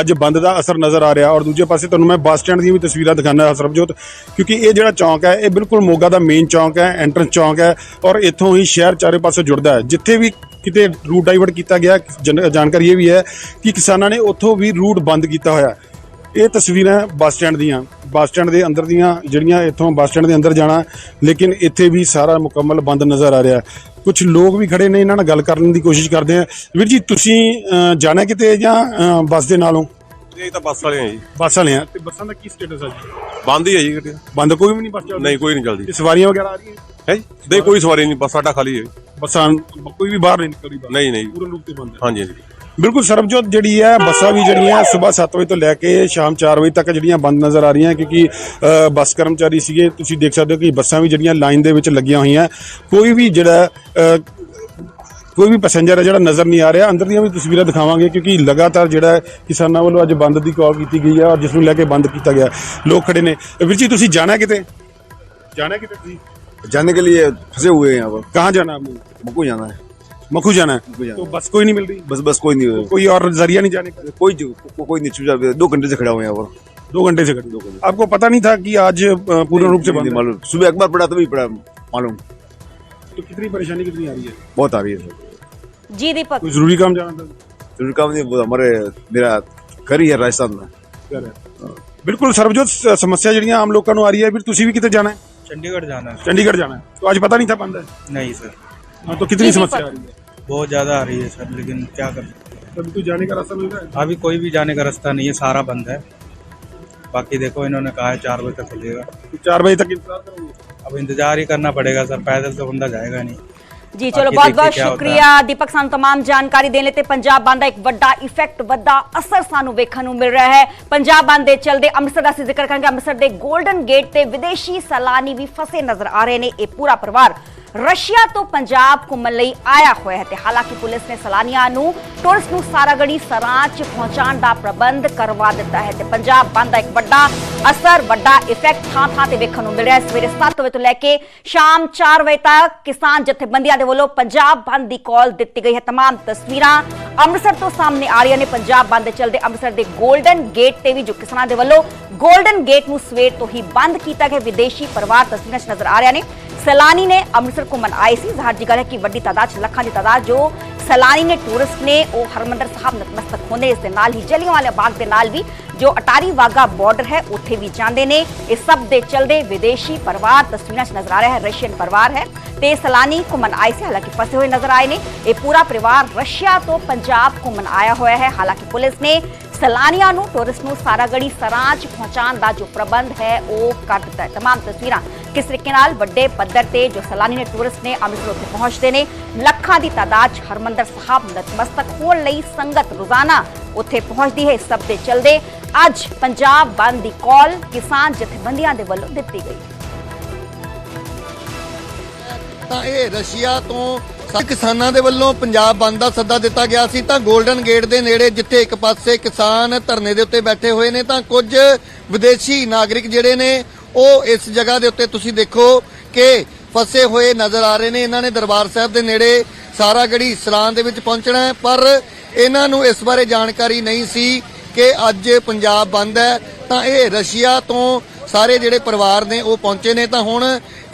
ਅੱਜ ਬੰਦ ਦਾ ਅਸਰ ਨਜ਼ਰ ਆ ਰਿਹਾ। ਔਰ ਦੂਜੇ ਪਾਸੇ ਤੁਹਾਨੂੰ ਮੈਂ ਬੱਸ ਸਟੈਂਡ ਦੀਆਂ ਵੀ ਤਸਵੀਰਾਂ ਦਿਖਾਣਾ ਸਰਬਜੋਤ, ਕਿਉਂਕਿ ਇਹ ਜਿਹੜਾ ਚੌਂਕ ਹੈ, ਇਹ ਬਿਲਕੁਲ ਮੋਗਾ ਦਾ ਮੇਨ ਚੌਂਕ ਹੈ ਐਂਟਰੈਂਸ ਚੌਂਕ ਹੈ, ਔਰ ਇੱਥੋਂ ਹੀ ਸ਼ਹਿਰ ਚਾਰੇ ਪਾਸੇ ਜੁੜਦਾ ਹੈ। ਜਿੱਥੇ ਵੀ ਕਿਤੇ ਰੂਟ ਡਾਈਵਰਟ ਕੀਤਾ ਗਿਆ, ਜਨ- ਜਾਣਕਾਰੀ ਇਹ ਵੀ ਹੈ ਕਿ ਕਿਸਾਨਾਂ ਨੇ ਉੱਥੋਂ ਵੀ ਰੂਟ ਬੰਦ ਕੀਤਾ ਹੋਇਆ। ਇਹ ਤਸਵੀਰਾਂ ਬੱਸ ਸਟੈਂਡ ਦੀਆਂ ਬੱਸ ਸਟੈਂਡ ਦੇ ਅੰਦਰ ਦੀਆਂ ਜਿਹੜੀਆਂ ਇੱਥੋਂ ਬੱਸ ਸਟੈਂਡ ਦੇ ਅੰਦਰ ਜਾਣਾ ਲੇਕਿਨ ਇੱਥੇ ਵੀ ਸਾਰਾ ਮੁਕੰਮਲ ਬੰਦ ਨਜ਼ਰ ਆ ਰਿਹਾ। ਕੁਝ ਲੋਕ ਵੀ ਖੜੇ ਨੇ ਇਹਨਾਂ ਨਾਲ ਗੱਲ ਕਰਨ ਦੀ ਕੋਸ਼ਿਸ਼ ਕਰਦੇ ਆ। ਵੀਰ ਜੀ ਤੁਸੀਂ ਜਾਣਾ ਕਿਤੇ ਜਾਂ ਬੱਸ ਦੇ ਨਾਲੋਂ? ਇਹ ਤਾਂ ਬੱਸ ਵਾਲੇ ਆ ਜੀ। ਬੱਸ ਵਾਲੇ ਆ। ਤੇ ਬੱਸਾਂ ਦਾ ਕੀ ਸਟੇਟਸ ਹੈ ਜੀ? ਬੰਦ ਹੀ ਹੈ ਜੀ ਗੱਡੀ ਬੰਦ ਕੋਈ ਵੀ ਨਹੀਂ ਬੱਸ ਚੱਲਦੀ? ਨਹੀਂ ਕੋਈ ਨਹੀਂ ਚੱਲਦੀ। ਸਵਾਰੀਆਂ ਵਗੈਰਾ ਆ ਰਹੀਆਂ? ਹੈ ਜੀ? ਨਹੀਂ ਕੋਈ ਸਵਾਰੀ ਨਹੀਂ ਬੱਸ ਸਾਡਾ ਖਾਲੀ ਹੈ ਬੱਸਾਂ ਕੋਈ ਵੀ ਬਾਹਰ ਨਹੀਂ ਨਿਕਲਦੀ ਬੱਸ? ਨਹੀਂ ਨਹੀਂ। ਪੂਰਨ ਰੂਪ ਤੇ ਬੰਦ ਹੈ। ਹਾਂਜੀ ਹਾਂਜੀ। ਬਿਲਕੁਲ ਸਰਬਜੋਤ ਜਿਹੜੀ ਹੈ ਬੱਸਾਂ ਵੀ ਜਿਹੜੀਆਂ ਸਵੇਰ 7 ਵਜੇ ਤੋਂ ਲੈ ਕੇ ਸ਼ਾਮ 4 ਵਜੇ ਤੱਕ ਜਿਹੜੀਆਂ ਬੰਦ ਨਜ਼ਰ ਆ ਰਹੀਆਂ ਕਿਉਂਕਿ ਅ, ਬੱਸ ਕਰਮਚਾਰੀ ਸੀਗੇ ਤੁਸੀਂ ਦੇਖ ਸਕਦੇ ਹੋ ਕਿ ਬੱਸਾਂ ਵੀ ਜਿਹੜੀਆਂ ਲਾਈਨ ਦੇ ਵਿੱਚ ਲੱਗੀਆਂ ਹੋਈਆਂ ਕੋਈ ਵੀ ਜਿਹੜਾ ਅ, ਕੋਈ ਵੀ ਪੈਸੇਂਜਰ ਹੈ ਜਿਹੜਾ ਨਜ਼ਰ ਨਹੀਂ ਆ ਰਿਹਾ ਅੰਦਰ ਦੀਆਂ ਵੀ ਤਸਵੀਰਾਂ ਦਿਖਾਵਾਂਗੇ ਕਿਉਂਕਿ ਲਗਾਤਾਰ ਜਿਹੜਾ ਹੈ ਕਿਸਾਨਾਂ ਵੱਲੋਂ ਅੱਜ ਬੰਦ ਦੀ ਕਾਲ ਕੀਤੀ ਗਈ ਹੈ ਔਰ ਜਿਸ ਨੂੰ ਲੈ ਕੇ ਬੰਦ ਕੀਤਾ ਗਿਆ ਲੋਕ ਖੜੇ ਨੇ ਵੀਰ ਜੀ ਤੁਸੀਂ ਜਾਣਾ ਕਿਤੇ ਜਾਣਾ ਕਿਤੇ ਤੁਸੀਂ जाने के लिए फंसे हुए हैं यहाँ पर ਕਹਾਂ ਜਾਣਾ ਆਪਨੇ हमको जाना है मखू जाना है जाना तो बस कोई नहीं मिल रही बस बस कोई नहीं कोई और जरिया नहीं जाने का कोई को, कोई नहीं चुप दो घंटे से खड़ा हुए हैं यहाँ पर दो घंटे से खड़ी आपको पता नहीं था कि आज अ, पूर्ण रूप से बंद नहीं है? मालूम सुबह अखबार पढ़ा तभी पढ़ा मालूम तो कितनी परेशानी कितनी आ रही है बहुत आ रही है सर ਜੀ ਦੀਪਕ कोई जरूरी काम जाना था जरूरी काम नहीं वो हमारे मेरा घर ही है राजस्थान में क्या है? बिल्कुल सरबजोत स- समस्या ਜਿਹੜੀਆਂ ਆਮ ਲੋਕਾਂ ਨੂੰ ਆ ਰਹੀ ਹੈ ਫਿਰ ਤੁਸੀਂ ਵੀ ਕਿਤੇ ਜਾਣਾ ਹੈ चंडीगढ़ जाना है चंडीगढ़ जाना है तो आज पता नहीं था बंद है नहीं सर हाँ, तो कितनी जी, समस्या पर- आ रही है बहुत ज़्यादा आ रही है सर लेकिन क्या कर सकते हैं अभी कोई जाने का रास्ता मिल रहा है अभी कोई भी जाने का रास्ता नहीं है सारा बंद है बाकी देखो इन्होंने कहा है चार बजे तक खुलेगा चार बजे तक इंतजार करोगे अब इंतजार ही करना पड़ेगा सर पैदल तो बंदा जाएगा नहीं ਜੀ ਚਲੋ ਬਹੁਤ ਬਹੁਤ ਸ਼ੁਕਰੀਆ ਦੀਪਕ ਸਾਨੂੰ तमाम ਜਾਣਕਾਰੀ ਦੇਣ ਲਈ ਤੇ ਪੰਜਾਬ ਬੰਦ ਦਾ ਇੱਕ ਵੱਡਾ ਇਫੈਕਟ ਵੱਡਾ ਅਸਰ ਸਾਨੂੰ ਵੇਖਣ ਨੂੰ ਮਿਲ ਰਿਹਾ ਹੈ ਪੰਜਾਬ ਬੰਦ ਦੇ ਚਲਦੇ ਅੰਮ੍ਰਿਤਸਰ ਦਾ ਅਸੀਂ ਜ਼ਿਕਰ ਕਰਾਂਗੇ ਅੰਮ੍ਰਿਤਸਰ ਦੇ 골ਡਨ ਗੇਟ ਤੇ ਵਿਦੇਸ਼ੀ ਸਲਾਨੀ ਵੀ ਫਸੇ ਨਜ਼ਰ ਆ ਰਹੇ ਨੇ ਇਹ ਪੂਰਾ ਪਰਿਵਾਰ ਰਸ਼ੀਆ ਤੋਂ ਪੰਜਾਬ ਘੁੰਮਣ ਲਈ ਆਇਆ ਹੋਇਆ ਹੈ ਤੇ ਹਾਲਾਂਕਿ ਪੁਲਿਸ ਨੇ ਸਲਾਨੀਆਂ ਨੂੰ ਟੂਰਿਸਟ ਨੂੰ ਸਾਰਾਗੜੀ ਸਰਾਂ 'ਚ ਦਾ ਪ੍ਰਬੰਧ ਕਰਵਾ ਦਿੱਤਾ ਹੈ ਤੇ ਪੰਜਾਬ ਬੰਦ ਦਾ ਇੱਕ ਵੱਡਾ ਅਸਰ, ਵੱਡਾ ਇਫੈਕਟ ਥਾਂ ਥਾਂ ਤੇ ਵੇਖਣ ਨੂੰ ਮਿਲਿਆ ਸਵੇਰੇ 7 ਵਜੇ ਤੋਂ ਲੈ ਕੇ ਸ਼ਾਮ 4 ਵਜੇ ਤੱਕ ਕਿਸਾਨ ਜਥੇਬੰਦੀਆਂ ਦੇ ਵੱਲੋਂ ਪੰਜਾਬ ਬੰਦ ਦੀ ਕਾਲ ਦਿੱਤੀ ਗਈ ਹੈ। तमाम ਤਸਵੀਰਾਂ ਅੰਮ੍ਰਿਤਸਰ ਤੋਂ ਸਾਹਮਣੇ ਆ ਰਹੀਆਂ ਨੇ। ਪੰਜਾਬ ਬੰਦ ਦੇ ਚਲਦੇ ਅੰਮ੍ਰਿਤਸਰ ਦੇ 골ਡਨ ਗੇਟ ਤੇ ਵੀ ਜੋ ਕਿਸਾਨਾਂ ਦੇ ਵੱਲੋਂ 골ਡਨ ਗੇਟ ਨੂੰ ਸਵੇਰ ਤੋਂ ਹੀ ਬੰਦ ਕੀਤਾ ਗਿਆ। ਵਿਦੇਸ਼ੀ ਪਰਿਵਾਰ ਤਸਵੀਰਾਂ 'ਚ ਨਜ਼ਰ ਆ ਰਹੇ ਨੇ। ਸੈਲਾਨੀ ਨੇ ਅੰਮ੍ਰਿਤਸਰ ਘੁੰਮਣ ਆਏ ਸੀ ਜ਼ਾਹਰ ਜੀ ਗੱਲ ਹੈ ਕਿ ਵੱਡੀ ਤਾਦਾਦ 'ਚ ਲੱਖਾਂ ਦੀ ਤਾਦਾਦ ਜੋ ਸੈਲਾਨੀ ਨੇ ਟੂਰਿਸਟ ਨੇ ਉਹ ਹਰਮੰਦਰ ਸਾਹਿਬ ਨਤਮਸਤਕ ਹੁੰਦੇ ਇਸ ਦੇ ਨਾਲ ਹੀ ਜਲਿਆਂਵਾਲਾ ਬਾਗ ਦੇ ਨਾਲ ਵੀ ਜੋ ਅਟਾਰੀ ਵਾਗਾ ਬਾਰਡਰ ਹੈ ਉੱਥੇ ਵੀ ਜਾਂਦੇ ਨੇ ਇਸ ਸਭ ਦੇ ਚਲਦੇ ਵਿਦੇਸ਼ੀ ਪਰਿਵਾਰ ਤਸਵੀਰਾਂ 'ਚ ਨਜ਼ਰ ਆ ਰਿਹਾ ਹੈ ਰਸ਼ੀਅਨ ਪਰਿਵਾਰ ਹੈ ਤੇ ਸੈਲਾਨੀ ਘੁੰਮਣ ਆਏ ਸੀ ਹਾਲਾਂਕਿ ਫਸੇ ਹੋਏ ਨਜ਼ਰ ਆਏ ਨੇ ਇਹ ਪੂਰਾ ਪਰਿਵਾਰ ਰਸ਼ੀਆ ਤੋਂ ਪੰਜਾਬ ਘੁੰਮਣ ਆਇਆ ਹੋਇਆ ਹੈ ਹਾਲਾਂਕਿ ਪੁਲਿਸ ਨੇ ਸੈਲਾਨੀਆਂ ਨੂੰ ਟੂਰਿਸਟ ਨੂੰ ਸਾਰਾਗੜੀ ਸਰਾਂ 'ਚ ਪਹੁੰਚਾਉਣ ਦਾ ਜੋ ਪ੍ਰਬੰਧ ਹੈ ਉਹ ਕਰ ਦਿੱਤਾ ਹੈ तमाम ਤਸਵੀਰਾਂ ਕਿਸ ਤਰੀਕੇ ਨਾਲ ਵੱਡੇ ਪੱਧਰ ਤੇ ਜੋ ਸੈਲਾਨੀ ਨੇ ਟੂਰਿਸਟ ਨੇ ਅੰਮ੍ਰਿਤਸਰ ਉੱਤੇ ਪਹੁੰਚਦੇ ਨੇ, ਲੱਖਾਂ ਦੀ ਤਾਦਾਦ ਹਰਮੰਦਰ ਸਾਹਿਬ ਨਤਮਸਤਕ ਹੋਣ ਲਈ ਸੰਗਤ ਰੋਜ਼ਾਨਾ ਉੱਥੇ ਪਹੁੰਚਦੀ ਹੈ। ਸਭ ਦੇ ਚਲਦੇ ਅੱਜ ਪੰਜਾਬ ਬੰਦ ਦੀ ਕਾਲ ਕਿਸਾਨ ਜਥੇਬੰਦੀਆਂ ਦੇ ਵੱਲੋਂ ਦਿੱਤੀ ਗਈ। ਤਾਂ ਇਹ ਰਸ਼ੀਆ ਤੋਂ ਕਿਸਾਨਾਂ ਦੇ ਵੱਲੋਂ ਪੰਜਾਬ ਬੰਦ ਦਾ ਸੱਦਾ ਦਿੱਤਾ ਗਿਆ ਸੀ। ਤਾਂ 골ਡਨ ਗੇਟ ਦੇ ਨੇੜੇ ਜਿੱਥੇ ਇੱਕ ਪਾਸੇ ਕਿਸਾਨ ਧਰਨੇ ਦੇ ਉੱਤੇ ਬੈਠੇ ਹੋਏ ਨੇ, ਤਾਂ ਕੁਝ ਵਿਦੇਸ਼ੀ ਨਾਗਰਿਕ ਜਿਹੜੇ ਨੇ ਉਹ ਇਸ ਜਗ੍ਹਾ ਦੇ ਉੱਤੇ ਤੁਸੀਂ ਦੇਖੋ ਕਿ ਫਸੇ ਹੋਏ ਨਜ਼ਰ ਆ ਰਹੇ ਨੇ। ਇਹਨਾਂ ਨੇ ਦਰਬਾਰ ਸਾਹਿਬ ਦੇ ਨੇੜੇ ਸਾਰਾ ਗੜੀ ਸਰਾਂ ਦੇ ਵਿੱਚ ਪਹੁੰਚਣਾ ਪਰ ਇਹਨਾਂ ਨੂੰ ਇਸ ਬਾਰੇ ਜਾਣਕਾਰੀ ਨਹੀਂ ਸੀ ਕਿ ਅੱਜ ਪੰਜਾਬ ਬੰਦ ਹੈ। ਤਾਂ ਇਹ ਰਸ਼ੀਆ ਤੋਂ ਸਾਰੇ ਜਿਹੜੇ ਪਰਿਵਾਰ ਨੇ ਉਹ ਪਹੁੰਚੇ ਨੇ। ਤਾਂ ਹੁਣ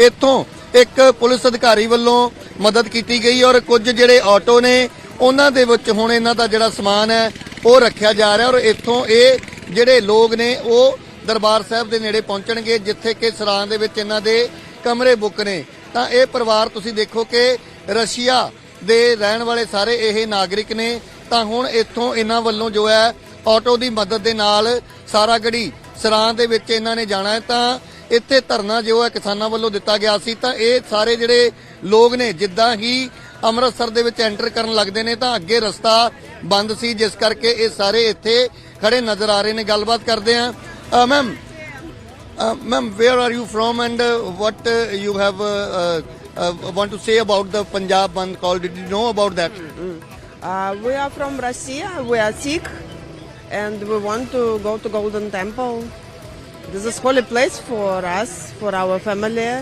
ਇੱਥੋਂ ਇੱਕ ਪੁਲਿਸ ਅਧਿਕਾਰੀ ਵੱਲੋਂ ਮਦਦ ਕੀਤੀ ਗਈ ਔਰ ਕੁਝ ਜਿਹੜੇ ਆਟੋ ਨੇ, ਉਹਨਾਂ ਦੇ ਵਿੱਚ ਹੁਣ ਇਹਨਾਂ ਦਾ ਜਿਹੜਾ ਸਮਾਨ ਹੈ, ਉਹ ਰੱਖਿਆ ਜਾ ਰਿਹਾ ਔਰ ਇੱਥੋਂ ਇਹ ਜਿਹੜੇ ਲੋਕ ਨੇ, ਉਹ ਦਰਬਾਰ ਸਾਹਿਬ ਦੇ ਨੇੜੇ ਪਹੁੰਚਣਗੇ, ਜਿੱਥੇ ਕਿ ਸਰਾਂ ਦੇ ਵਿੱਚ ਇਹਨਾਂ ਦੇ ਕਮਰੇ ਬੁੱਕ ਨੇ। ਤਾਂ ਇਹ ਪਰਿਵਾਰ ਤੁਸੀਂ ਦੇਖੋ ਕਿ ਰਸ਼ੀਆ ਦੇ ਰਹਿਣ ਵਾਲੇ ਸਾਰੇ ਇਹ ਨਾਗਰਿਕ ਨੇ। ਤਾਂ ਹੁਣ ਇੱਥੋਂ ਇਹਨਾਂ ਵੱਲੋਂ ਜੋ ਹੈ, ਆਟੋ ਦੀ ਮਦਦ ਦੇ ਨਾਲ ਸਾਰਾ ਗੜੀ ਸਰਾਂ ਦੇ ਵਿੱਚ ਇਹਨਾਂ ਨੇ ਜਾਣਾ ਹੈ। ਤਾਂ ਇੱਥੇ ਧਰਨਾ ਜੋ ਹੈ ਕਿਸਾਨਾਂ ਵੱਲੋਂ ਦਿੱਤਾ ਗਿਆ ਸੀ। ਤਾਂ ਇਹ ਸਾਰੇ ਜਿਹੜੇ ਲੋਕ ਨੇ, ਜਿੱਦਾਂ ਹੀ ਅੰਮ੍ਰਿਤਸਰ ਦੇ ਵਿੱਚ ਐਂਟਰ ਕਰਨ ਲੱਗਦੇ ਨੇ, ਤਾਂ ਅੱਗੇ ਰਸਤਾ ਬੰਦ ਸੀ, ਜਿਸ ਕਰਕੇ ਇਹ ਸਾਰੇ ਇੱਥੇ ਖੜੇ ਨਜ਼ਰ ਆ ਰਹੇ ਨੇ। ਗੱਲਬਾਤ ਕਰਦੇ ਆ Uh, ma'am, uh, ma'am, where are you from and uh, what uh, you have uh, uh, uh want to say about the Punjab Band? call? Did you know about that? Mm, mm. Uh, we are from Russia. We are Sikh, and we want to go to Golden Temple. This is holy place for us, for our family,